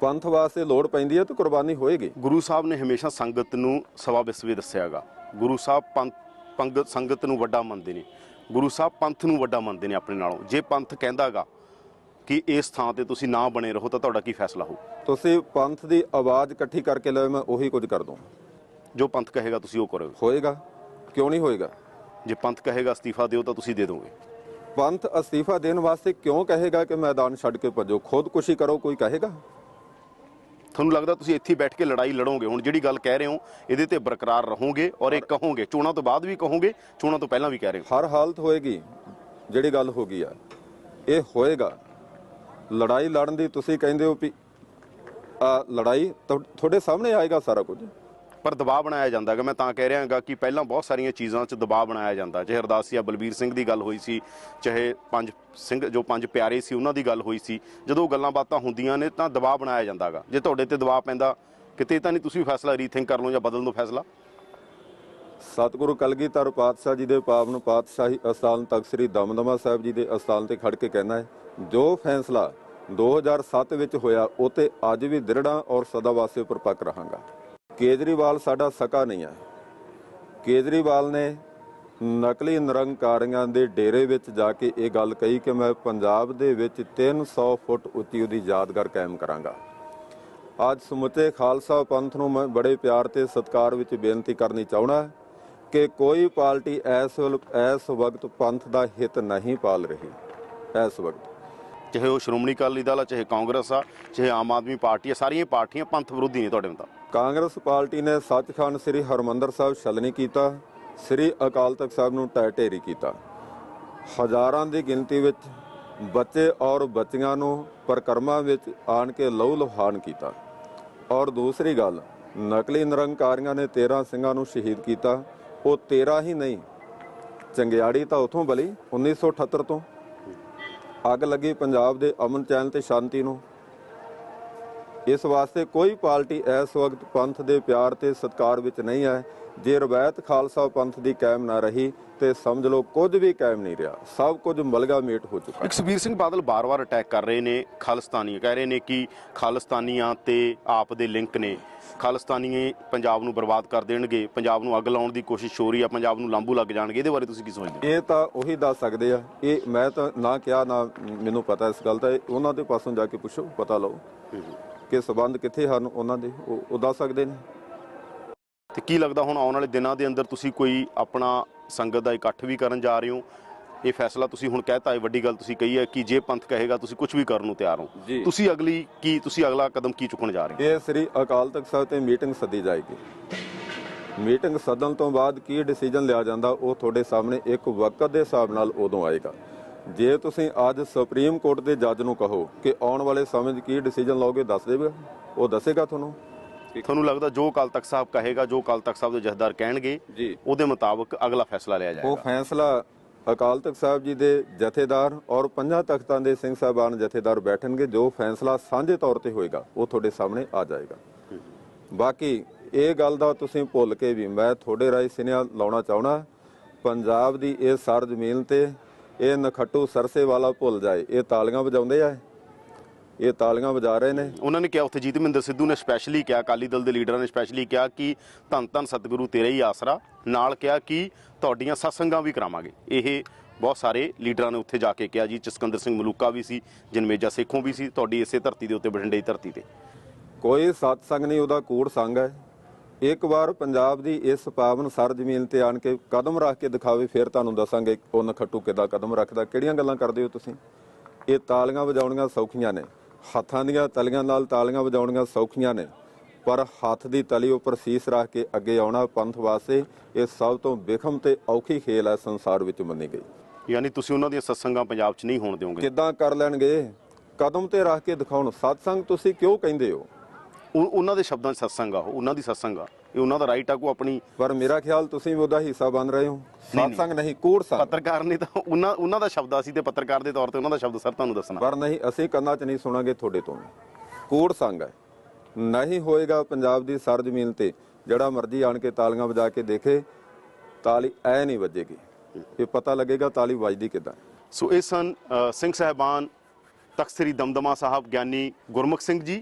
Speaker 2: ਪੰਥ ਵਾਸਤੇ ਲੋੜ ਪੈਂਦੀ ਹੈ ਤਾਂ ਕੁਰਬਾਨੀ ਹੋਏਗੀ।
Speaker 1: ਗੁਰੂ ਸਾਹਿਬ ਨੇ ਹਮੇਸ਼ਾ ਸੰਗਤ ਨੂੰ ਸਵਾ ਵਿਸਵੇ ਦੱਸਿਆਗਾ। ਗੁਰੂ ਸਾਹਿਬ ਪੰਥ ਪੰਗਤ ਸੰਗਤ ਨੂੰ ਵੱਡਾ ਮੰਨਦੇ ਨੇ ਗੁਰੂ ਸਾਹਿਬ ਪੰਥ ਨੂੰ ਵੱਡਾ ਮੰਨਦੇ ਨੇ ਆਪਣੇ ਨਾਲੋਂ। ਜੇ ਪੰਥ ਕਹਿੰਦਾਗਾ ਕਿ ਇਸ ਥਾਂ ਤੇ ਤੁਸੀਂ ਨਾ ਬਣੇ ਰਹੋ ਤਾਂ ਤੁਹਾਡਾ ਕੀ ਫੈਸਲਾ ਹੋਊ?
Speaker 2: ਤੁਸੀਂ ਪੰਥ ਦੀ ਆਵਾਜ਼ ਇਕੱਠੀ ਕਰਕੇ ਲਿਓ ਮੈਂ ਉਹੀ ਕੁਝ ਕਰ ਦੂੰ
Speaker 1: ਜੋ ਪੰਥ ਕਹੇਗਾ ਤੁਸੀਂ ਉਹ ਕਰੋਗੇ
Speaker 2: ਹੋਏਗਾ? ਕਿਉਂ ਨਹੀਂ ਹੋਏਗਾ?
Speaker 1: ਜੇ ਪੰਥ ਕਹੇਗਾ ਅਸਤੀਫਾ ਦਿਓ ਤਾਂ ਤੁਸੀਂ ਦੇ ਦੋਗੇ।
Speaker 2: ਪੰਥ ਅਸਤੀਫਾ ਦੇਣ ਵਾਸਤੇ ਕਿਉਂ ਕਹੇਗਾ ਕਿ ਮੈਦਾਨ ਛੱਡ ਕੇ ਭੱਜੋ? ਖੁਦਕੁਸ਼ੀ ਕਰੋ ਕੋਈ ਕਹੇਗਾ?
Speaker 1: ਤੁਹਾਨੂੰ ਲੱਗਦਾ ਤੁਸੀਂ ਇੱਥੇ ਬੈਠ ਕੇ ਲੜਾਈ ਲੜੋਗੇ? ਹੁਣ ਜਿਹੜੀ ਗੱਲ ਕਹਿ ਰਹੇ ਹੋ, ਇਹਦੇ ਤੇ ਬਰਕਰਾਰ ਰਹੋਗੇ ਔਰ ਇਹ ਕਹੋਗੇ। ਚੋਣਾਂ ਤੋਂ ਬਾਅਦ ਵੀ ਕਹੋਗੇ, ਚੋਣਾਂ ਤੋਂ ਪਹਿਲਾਂ ਵੀ ਕਹਿ ਰਹੇ ਹੋ?
Speaker 2: ਹਰ ਹਾਲਤ ਹੋਏਗੀ, ਜਿਹੜੀ ਗੱਲ ਹੋ ਗਈ ਆ, ਇਹ ਹੋਏਗਾ। ਲੜਾਈ ਲੜਨ ਦੀ ਤੁਸੀਂ ਕਹਿੰਦੇ ਹੋ ਵੀ ਲੜਾਈ ਤੁਹਾ- ਤੁਹਾਡੇ ਸਾਹਮਣੇ ਆਏਗਾ ਸਾਰਾ ਕੁਝ।
Speaker 1: ਪਰ ਦਬਾਅ ਬਣਾਇਆ ਜਾਂਦਾ ਹੈਗਾ। ਮੈਂ ਤਾਂ ਕਹਿ ਰਿਹਾ ਹਾਂਗਾ ਕਿ ਪਹਿਲਾਂ ਬਹੁਤ ਸਾਰੀਆਂ ਚੀਜ਼ਾਂ 'ਚ ਦਬਾਅ ਬਣਾਇਆ ਜਾਂਦਾ। ਚਾਹੇ ਅਰਦਾਸੀਆ ਬਲਬੀਰ ਸਿੰਘ ਦੀ ਗੱਲ ਹੋਈ ਸੀ, ਚਾਹੇ ਪੰਜ ਸਿੰਘ, ਜੋ ਪੰਜ ਪਿਆਰੇ ਸੀ ਉਹਨਾਂ ਦੀ ਗੱਲ ਹੋਈ ਸੀ। ਜਦੋਂ ਗੱਲਾਂ ਬਾਤਾਂ ਹੁੰਦੀਆਂ ਨੇ ਤਾਂ ਦਬਾਅ ਬਣਾਇਆ ਜਾਂਦਾ ਜਾਂਦਾਗਾ ਜੇ ਤੁਹਾਡੇ ਤੇ ਦਬਾਅ ਪੈਂਦਾ, ਕਿਤੇ ਤਾਂ ਨਹੀਂ ਤੁਸੀਂ ਫੈਸਲਾ ਰੀਥਿੰਕ ਕਰ ਲਓ ਜਾਂ ਬਦਲ ਲਓ ਫੈਸਲਾ?
Speaker 2: ਸਤਿਗੁਰੂ ਕਲਗੀਧਰ ਪਾਤਸ਼ਾਹ ਜੀ ਦੇ ਪਾਵਨ ਪਾਤਸ਼ਾਹੀ ਅਸਥਾਨ ਤਖਤ ਸ੍ਰੀ ਦਮਦਮਾ ਸਾਹਿਬ ਜੀ ਦੇ ਅਸਥਾਨ ਤੇ ਖੜ ਕੇ ਕਹਿਣਾ ਹੈ, ਜੋ ਫੈਸਲਾ 2007 ਵਿੱਚ ਹੋਇਆ, ਉਹ ਤੇ ਅੱਜ ਵੀ ਦ੍ਰਿੜਾਂ ਔਰ ਸਦਾ ਵਾਸਤੇ ਪਰਪੱਕ ਰਹਾਂਗਾ। ਕੇਜਰੀਵਾਲ ਸਾਡਾ ਸਕਾ ਨਹੀਂ ਹੈ। ਕੇਜਰੀਵਾਲ ਨੇ ਨਕਲੀ ਨਿਰੰਕਾਰੀਆਂ ਦੇ ਡੇਰੇ ਵਿੱਚ ਜਾ ਕੇ ਇਹ ਗੱਲ ਕਹੀ ਕਿ ਮੈਂ ਪੰਜਾਬ ਦੇ ਵਿੱਚ 300 ਫੁੱਟ ਉੱਚੀ ਉਹਦੀ ਯਾਦਗਾਰ ਕਾਇਮ ਕਰਾਂਗਾ। ਅੱਜ ਸਮੁੱਚੇ ਖਾਲਸਾ ਪੰਥ ਨੂੰ ਮੈਂ ਬੜੇ ਪਿਆਰ ਤੇ ਸਤਿਕਾਰ ਵਿੱਚ ਬੇਨਤੀ ਕਰਨੀ ਚਾਹਣਾ ਕਿ ਕੋਈ ਪਾਰਟੀ ਇਸ ਵਲ- ਇਸ ਵਕਤ ਪੰਥ ਦਾ ਹਿੱਤ ਨਹੀਂ ਪਾਲ ਰਹੀ। ਇਸ ਵਕਤ।
Speaker 1: ਚਾਹੇ ਉਹ ਸ਼੍ਰੋਮਣੀ ਅਕਾਲੀ ਦਲ ਆ, ਚਾਹੇ ਕਾਂਗਰਸ ਆ, ਚਾਹੇ ਆਮ ਆਦਮੀ ਪਾਰਟੀ ਆ, ਸਾਰੀਆਂ ਪਾਰਟੀਆਂ ਪੰਥ ਵਿਰੋਧੀ ਨੇ ਤੁਹਾਡੇ ਮੁਤਾਬਕ
Speaker 2: ਕਾਂਗਰਸ ਪਾਰਟੀ ਨੇ ਸੱਚਖੰਡ ਸ੍ਰੀ ਹਰਮੰਦਰ ਸਾਹਿਬ ਛਲਣੀ ਕੀਤਾ, ਸ੍ਰੀ ਅਕਾਲ ਤਖਤ ਸਾਹਿਬ ਨੂੰ ਟੈ ਢੇਰੀ ਕੀਤਾ। ਹਜ਼ਾਰਾਂ ਦੀ ਗਿਣਤੀ ਵਿੱਚ ਬੱਚੇ ਔਰ ਬੱਚੀਆਂ ਨੂੰ ਪ੍ਰਕਰਮਾਂ ਵਿੱਚ ਆਣ ਕੇ ਲਹੂ ਲੁਹਾਨ ਕੀਤਾ। ਔਰ ਦੂਸਰੀ ਗੱਲ, ਨਕਲੀ ਨਿਰੰਕਾਰੀਆਂ ਨੇ 13 ਸਿੰਘਾਂ ਨੂੰ ਸ਼ਹੀਦ ਕੀਤਾ। ਉਹ 13 ਹੀ ਨਹੀਂ, ਚੰਗਿਆੜੀ ਤਾਂ ਉਥੋਂ ਬਲੀ 1978 ਤੋਂ। ਅੱਗ ਲੱਗੀ ਪੰਜਾਬ ਦੇ ਅਮਨ ਚੈਨ ਤੇ ਸ਼ਾਂਤੀ ਨੂੰ। ਇਸ ਵਾਸਤੇ ਕੋਈ ਪਾਰਟੀ ਇਸ ਵਕਤ ਪੰਥ ਦੇ ਪਿਆਰ ਤੇ ਸਤਕਾਰ ਵਿੱਚ ਨਹੀਂ ਹੈ। ਜੇ ਰਵਾਇਤ ਖਾਲਸਾ ਪੰਥ ਦੀ ਕਾਇਮ ਨਾ ਰਹੀ ਤੇ ਸਮਝ ਲਓ ਕੁਝ ਵੀ ਕਾਇਮ ਨਹੀਂ ਰਿਹਾ। ਸਭ ਕੁਝ ਮਲਗਾ ਮੇਟ ਹੋ ਚੁੱਕਾ
Speaker 1: ਇੱਕ ਸੁਖਬੀਰ ਸਿੰਘ ਬਾਦਲ ਬਾਰ-ਬਾਰ ਅਟੈਕ ਕਰ ਰਹੇ ਨੇ ਖਾਲਿਸਤਾਨੀ ਕਹਿ ਰਹੇ ਨੇ ਕਿ ਖਾਲਿਸਤਾਨੀਆਂ ਤੇ ਆਪ ਦੇ ਲਿੰਕ ਨੇ। ਖਾਲਿਸਤਾਨੀ ਪੰਜਾਬ ਨੂੰ ਬਰਬਾਦ ਕਰ ਦੇਣਗੇ। ਪੰਜਾਬ ਨੂੰ ਅੱਗ ਲਾਉਣ ਦੀ ਕੋਸ਼ਿਸ਼ ਹੋ ਰਹੀ ਆ ਪੰਜਾਬ ਨੂੰ ਲਾਂਬੂ ਲੱਗ ਜਾਣਗੇ। ਇਹਦੇ ਬਾਰੇ ਤੁਸੀਂ ਕੀ ਸੋਚਦੇ ਹੋ?
Speaker 2: ਇਹ ਤਾਂ ਉਹੀ ਦੱਸ ਸਕਦੇ ਆ। ਇਹ ਮੈਂ ਤਾਂ ਨਾ ਕਿਹਾ ਨਾ ਮੈਨੂੰ ਪਤਾ ਇਸ ਗੱਲ ਦਾ। ਉਹਨਾਂ ਦੇ ਪਾਸੋਂ ਜਾ ਕੇ ਪੁੱਛੋ ਪਤਾ ਲਓ। ਕਿ ਸਬੰਧ ਕਿੱਥੇ ਹਨ ਉਹਨਾਂ ਦੇ ਉਹ ਦੱਸ ਸਕਦੇ ਨੇ।
Speaker 1: ਤੇ ਕੀ ਲੱਗਦਾ ਹੁਣ ਆਉਣ ਵਾਲੇ ਦਿਨਾਂ ਦੇ ਅੰਦਰ ਤੁਸੀਂ ਕੋਈ ਆਪਣਾ ਸੰਗਤ ਦਾ ਇਕੱਠ ਵੀ ਕਰਨ ਜਾ ਰਹੇ ਹੋ? ਇਹ ਫੈਸਲਾ ਤੁਸੀਂ ਹੁਣ ਕਹਿਤਾ ਹੈ ਵੱਡੀ ਗੱਲ ਤੁਸੀਂ ਕਹੀ ਹੈ ਕਿ ਜੇ ਪੰਥ ਕਹੇਗਾ ਤੁਸੀਂ ਕੁਝ ਵੀ ਕਰਨ ਨੂੰ ਤਿਆਰ ਹੋ। ਤੁਸੀਂ ਅਗਲੀ ਕੀ ਤੁਸੀਂ ਅਗਲਾ ਕਦਮ ਕੀ ਚੁੱਕਣ ਜਾ ਰਹੇ ਹੋ?
Speaker 2: ਇਹ ਸ੍ਰੀ ਅਕਾਲ ਤਖਤ ਸਾਹਿਬ ਤੇ ਮੀਟਿੰਗ ਸੱਦੀ ਜਾਏਗੀ। ਮੀਟਿੰਗ ਸੱਦਣ ਤੋਂ ਬਾਅਦ ਕੀ ਡਿਸੀਜਨ ਲਿਆ ਜਾਂਦਾ ਉਹ ਤੁਹਾਡੇ ਸਾਹਮਣੇ ਇੱਕ ਵਕਤ ਦੇ ਹਿਸਾਬ ਨਾਲ ਉਦੋਂ ਆਏਗਾ। ਜੇ ਤੁਸੀਂ ਅੱਜ ਸੁਪਰੀਮ ਕੋਰਟ ਦੇ ਜੱਜ ਨੂੰ ਕਹੋ ਕਿ ਆਉਣ ਵਾਲੇ ਸਮੇਂ 'ਚ ਕੀ ਡਿਸੀਜਨ ਲਓਗੇ ਦੱਸ ਦੇਵੇਗਾ ਉਹ ਦੱਸੇਗਾ ਤੁਹਾਨੂੰ?
Speaker 1: ਤੁਹਾਨੂੰ ਲੱਗਦਾ ਜੋ ਅਕਾਲ ਤਖਤ ਸਾਹਿਬ ਕਹੇਗਾ ਜੋ ਅਕਾਲ ਤਖਤ ਸਾਹਿਬ ਦੇ ਜਥੇਦਾਰ ਕਹਿਣਗੇ
Speaker 2: ਜੀ।
Speaker 1: ਉਹਦੇ ਮੁਤਾਬਕ ਅਗਲਾ ਫੈਸਲਾ ਲਿਆ
Speaker 2: ਉਹ
Speaker 1: ਜਾਏਗਾ
Speaker 2: ਫੈਸਲਾ ਅਕਾਲ ਤਖਤ ਸਾਹਿਬ ਜੀ ਦੇ ਜਥੇਦਾਰ ਔਰ ਪੰਜਾਂ ਤਖਤਾਂ ਦੇ ਸਿੰਘ ਸਾਹਿਬਾਨ ਜਥੇਦਾਰ ਬੈਠਣਗੇ ਜੋ ਫੈਸਲਾ ਸਾਂਝੇ ਤੌਰ ਤੇ ਹੋਏਗਾ ਉਹ ਤੁਹਾਡੇ ਸਾਹਮਣੇ ਆ ਜਾਏਗਾ। ਬਾਕੀ ਇਹ ਗੱਲ ਦਾ ਤੁਸੀਂ ਭੁੱਲ ਕੇ ਵੀ ਮੈਂ ਤੁਹਾਡੇ ਰਾਈ ਸਿਨਿਆ ਲਾਉਣਾ ਚਾਹਣਾ ਪੰਜਾਬ ਦੀ ਇਹ ਸਰ ਜ਼ਮੀਨ ਤੇ ਇਹ ਨਖੱਟੂ ਸਰਸੇ ਵਾਲਾ ਭੁੱਲ ਜਾਏ। ਇਹ ਤਾਲੀਆਂ ਵਜਾਉਂਦੇ ਆ ਇਹ। ਤਾਲੀਆਂ ਵਜਾ ਰਹੇ ਨੇ।
Speaker 1: ਉਹਨਾਂ ਨੇ ਕਿਹਾ ਉੱਥੇ ਜੀਤਮਿੰਦਰ ਸਿੱਧੂ ਨੇ ਸਪੈਸ਼ਲੀ ਕਿਹਾ ਅਕਾਲੀ ਦਲ ਦੇ ਲੀਡਰਾਂ ਨੇ ਸਪੈਸ਼ਲੀ ਕਿਹਾ ਕਿ ਧੰਨ ਧੰਨ ਸਤਿਗੁਰੂ ਤੇਰਾ ਹੀ ਆਸਰਾ। ਨਾਲ ਕਿਹਾ ਕਿ ਤੁਹਾਡੀਆਂ ਸਤਸੰਗਾਂ ਵੀ ਕਰਾਵਾਂਗੇ। ਇਹ ਬਹੁਤ ਸਾਰੇ ਲੀਡਰਾਂ ਨੇ ਉੱਥੇ ਜਾ ਕੇ ਕਿਹਾ ਜੀ। ਚਸਕੰਦਰ ਸਿੰਘ ਮਲੂਕਾ ਵੀ ਸੀ ਜਨਮੇਜਾ ਸੇਖੋਂ ਵੀ ਸੀ। ਤੁਹਾਡੀ ਇਸੇ ਧਰਤੀ ਦੇ ਉੱਤੇ ਬਠਿੰਡੇ ਦੀ ਧਰਤੀ ਤੇ।
Speaker 2: ਕੋਈ ਸਤਸੰਗ ਨਹੀਂ ਉਹਦਾ ਕੂੜ ਸੰਗ ਹੈ। ਇੱਕ ਵਾਰ ਪੰਜਾਬ ਦੀ ਇਸ ਪਾਵਨ ਸਰ ਜ਼ਮੀਨ ਤੇ ਆਣ ਕੇ ਕਦਮ ਰੱਖ ਕੇ ਦਿਖਾਵੇ ਫਿਰ ਤੁਹਾਨੂੰ ਦੱਸਾਂਗੇ ਉਹ ਨਖੱਟੂ ਕਿੱਦਾਂ ਕਦਮ ਰੱਖਦਾ ਕਿਹੜੀਆਂ ਗੱਲਾਂ ਕਰਦੇ ਹੋ ਤੁਸੀਂ? ਇਹ ਤਾਲੀਆਂ ਵਜਾਉਣੀਆਂ ਸੌਖੀਆਂ ਨੇ ਹੱਥਾਂ ਦੀਆਂ ਤਲੀਆਂ ਨਾਲ ਤਾਲੀਆਂ ਵਜਾਉਣੀਆਂ ਸੌਖੀਆਂ ਨੇ ਪਰ ਹੱਥ ਦੀ ਤਲੀ ਉੱਪਰ ਸੀਸ ਰੱਖ ਕੇ ਅੱਗੇ ਆਉਣਾ ਪੰਥ ਵਾਸਤੇ ਇਹ ਸਭ ਤੋਂ ਵਿਖਮ ਤੇ ਔਖੀ ਖੇਲ ਹੈ ਸੰਸਾਰ ਵਿੱਚ ਮੰਨੀ ਗਈ।
Speaker 1: ਯਾਨੀ ਤੁਸੀਂ ਉਹਨਾਂ ਦੀਆਂ ਸਤਸੰਗਾਂ ਪੰਜਾਬ 'ਚ ਨਹੀਂ ਹੋਣ ਦਿਓਗੇ।
Speaker 2: ਕਿੱਦਾਂ ਕਰ ਲੈਣਗੇ? ਕਦਮ ਤੇ ਰੱਖ ਕੇ ਦਿਖਾਉਣ। ਸਤਸੰਗ ਤੁਸੀਂ ਕਿਉਂ ਕਹਿੰਦੇ ਹੋ?
Speaker 1: ਉਹਨਾਂ ਦੇ ਸ਼ਬਦਾਂ 'ਚ ਸਤਸੰਗ ਆ ਉਹ ਉਹਨਾਂ ਦੀ ਸਤਸੰਗ ਆ। ਇਹ ਉਹਨਾਂ ਦਾ ਰਾਈਟ ਆ ਕੋ ਆਪਣੀ
Speaker 2: ਪਰ ਮੇਰਾ ਖਿਆਲ ਤੁਸੀਂ ਵੀ ਉਹਦਾ ਹਿੱਸਾ ਬਣ ਰਹੇ ਹੋ। ਸਤਸੰਗ ਨਹੀਂ। ਕੂੜ ਸੰਗ
Speaker 1: ਪੱਤਰਕਾਰ ਨੇ ਤਾਂ ਉਹਨਾਂ ਉਹਨਾਂ ਦਾ ਸ਼ਬਦ ਆ ਸੀ ਤੇ ਪੱਤਰਕਾਰ ਦੇ ਤੌਰ ਤੇ ਉਹਨਾਂ ਦਾ ਸ਼ਬਦ ਸਰ ਤੁਹਾਨੂੰ ਦੱਸਣਾ।
Speaker 2: ਪਰ ਨਹੀਂ ਅਸੀਂ ਕੰਨਾਂ 'ਚ ਨਹੀਂ ਸੁਣਾਂਗੇ ਤੁਹਾਡੇ ਤੋਂ ਵੀ। ਕੂੜ ਸੰਗ ਹੈ ਨਹੀਂ ਹੋਏਗਾ ਪੰਜਾਬ ਦੀ ਸਰ ਜ਼ਮੀਨ ਤੇ ਜਿਹੜਾ ਮਰਜ਼ੀ ਆਣ ਕੇ ਤਾਲੀਆਂ ਵਜਾ ਕੇ ਦੇਖੇ ਤਾਲੀ ਐ ਨਹੀਂ ਵੱਜੇਗੀ। ਇਹ ਪਤਾ ਲੱਗੇਗਾ ਤਾਲੀ ਵੱਜਦੀ ਕਿਦਾਂ।
Speaker 1: ਸੋ ਇਹ ਸਨ ਅ, ਸਿੰਘ ਸਾਹਿਬਾਨ ਤਖਤ ਸ੍ਰੀ ਦਮਦਮਾ ਸਾਹਿਬ ਗਿਆਨੀ ਗੁਰਮੁਖ ਸਿੰਘ ਜੀ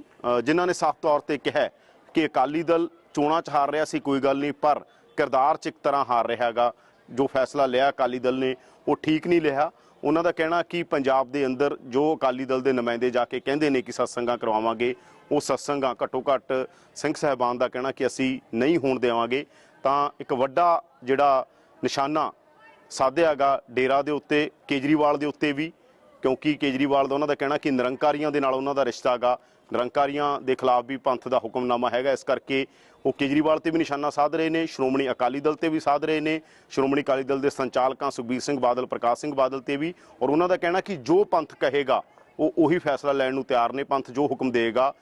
Speaker 1: ਜਿਨ੍ਹਾਂ ਨੇ ਸਾਫ਼ ਤੌਰ ਤੇ ਕਿਹਾ ਕਿ ਅਕਾਲੀ ਦਲ ਚੋਣਾਂ 'ਚ ਹਾਰ ਰਿਹਾ ਸੀ, ਕੋਈ ਗੱਲ ਨਹੀਂ, ਪਰ ਕਿਰਦਾਰ 'ਚ ਇੱਕ ਤਰ੍ਹਾਂ ਹਾਰ ਰਿਹਾ ਹੈਗਾ। ਜੋ ਫੈਸਲਾ ਲਿਆ ਅਕਾਲੀ ਦਲ ਨੇ, ਉਹ ਠੀਕ ਨਹੀਂ ਲਿਆ। ਉਹਨਾਂ ਦਾ ਕਹਿਣਾ ਕਿ ਪੰਜਾਬ ਦੇ ਅੰਦਰ ਜੋ ਅਕਾਲੀ ਦਲ ਦੇ ਨੁਮਾਇੰਦੇ ਜਾ ਕੇ ਕਹਿੰਦੇ ਨੇ ਕਿ ਸਤਸੰਗਾਂ ਕਰਵਾਵਾਂਗੇ, ਉਹ ਸਤਸੰਗਾਂ ਘੱਟੋ ਘੱਟ ਸਿੰਘ ਸਾਹਿਬਾਨ ਦਾ ਕਹਿਣਾ ਕਿ ਅਸੀਂ ਨਹੀਂ ਹੋਣ ਦੇਵਾਂਗੇ। ਤਾਂ ਇੱਕ ਵੱਡਾ ਜਿਹੜਾ ਨਿਸ਼ਾਨਾ ਸਾਧਿਆਗਾ ਡੇਰਾ ਦੇ ਉੱਤੇ, ਕੇਜਰੀਵਾਲ ਦੇ ਉੱਤੇ ਵੀ ਕਿਉਂਕਿ ਕੇਜਰੀਵਾਲ ਦਾ ਉਹਨਾਂ ਦਾ ਕਹਿਣਾ ਕਿ ਨਿਰੰਕਾਰੀਆਂ ਦੇ ਨਾਲ ਉਹਨਾਂ ਦਾ ਰਿਸ਼ਤਾ ਹੈਗਾ। ਨਿਰੰਕਾਰੀਆਂ ਦੇ ਖਿਲਾਫ ਵੀ ਪੰਥ ਦਾ ਹੁਕਮਨਾਮਾ ਹੈਗਾ। ਇਸ ਕਰਕੇ ਉਹ ਕੇਜਰੀਵਾਲ ਤੇ ਵੀ ਨਿਸ਼ਾਨਾ ਸਾਧ ਰਹੇ ਨੇ, ਸ਼੍ਰੋਮਣੀ ਅਕਾਲੀ ਦਲ ਤੇ ਵੀ ਸਾਧ ਰਹੇ ਨੇ, ਸ਼੍ਰੋਮਣੀ ਅਕਾਲੀ ਦਲ ਦੇ ਸੰਚਾਲਕਾਂ ਸੁਖਬੀਰ ਸਿੰਘ ਬਾਦਲ, ਪ੍ਰਕਾਸ਼ ਸਿੰਘ ਬਾਦਲ ਤੇ ਵੀ ਔਰ ਉਹਨਾਂ ਦਾ ਕਹਿਣਾ ਕਿ ਜੋ ਪੰਥ ਕਹੇਗਾ, ਉਹ ਉਹੀ ਫੈਸਲਾ ਲੈਣ ਨੂੰ ਤਿਆਰ ਨੇ। ਪੰਥ ਜੋ ਹੁਕਮ ਦੇਗਾ,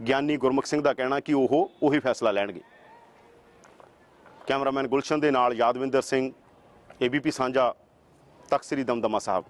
Speaker 1: ਗਿਆਨੀ ਗੁਰਮੁਖ ਸਿੰਘ ਦਾ ਕਹਿਣਾ ਕਿ ਉਹ ਉਹੀ ਫੈਸਲਾ ਲੈਣਗੇ। ਕੈਮਰਾਮੈਨ ਗੁਲਸ਼ਨ ਦੇ ਨਾਲ ਯਾਦਵਿੰਦਰ ਸਿੰਘ, ਏਬੀਪੀ ਸਾਂਝਾ, ਤਖਤ ਸ੍ਰੀ ਦਮਦਮਾ ਸਾਹਿਬ।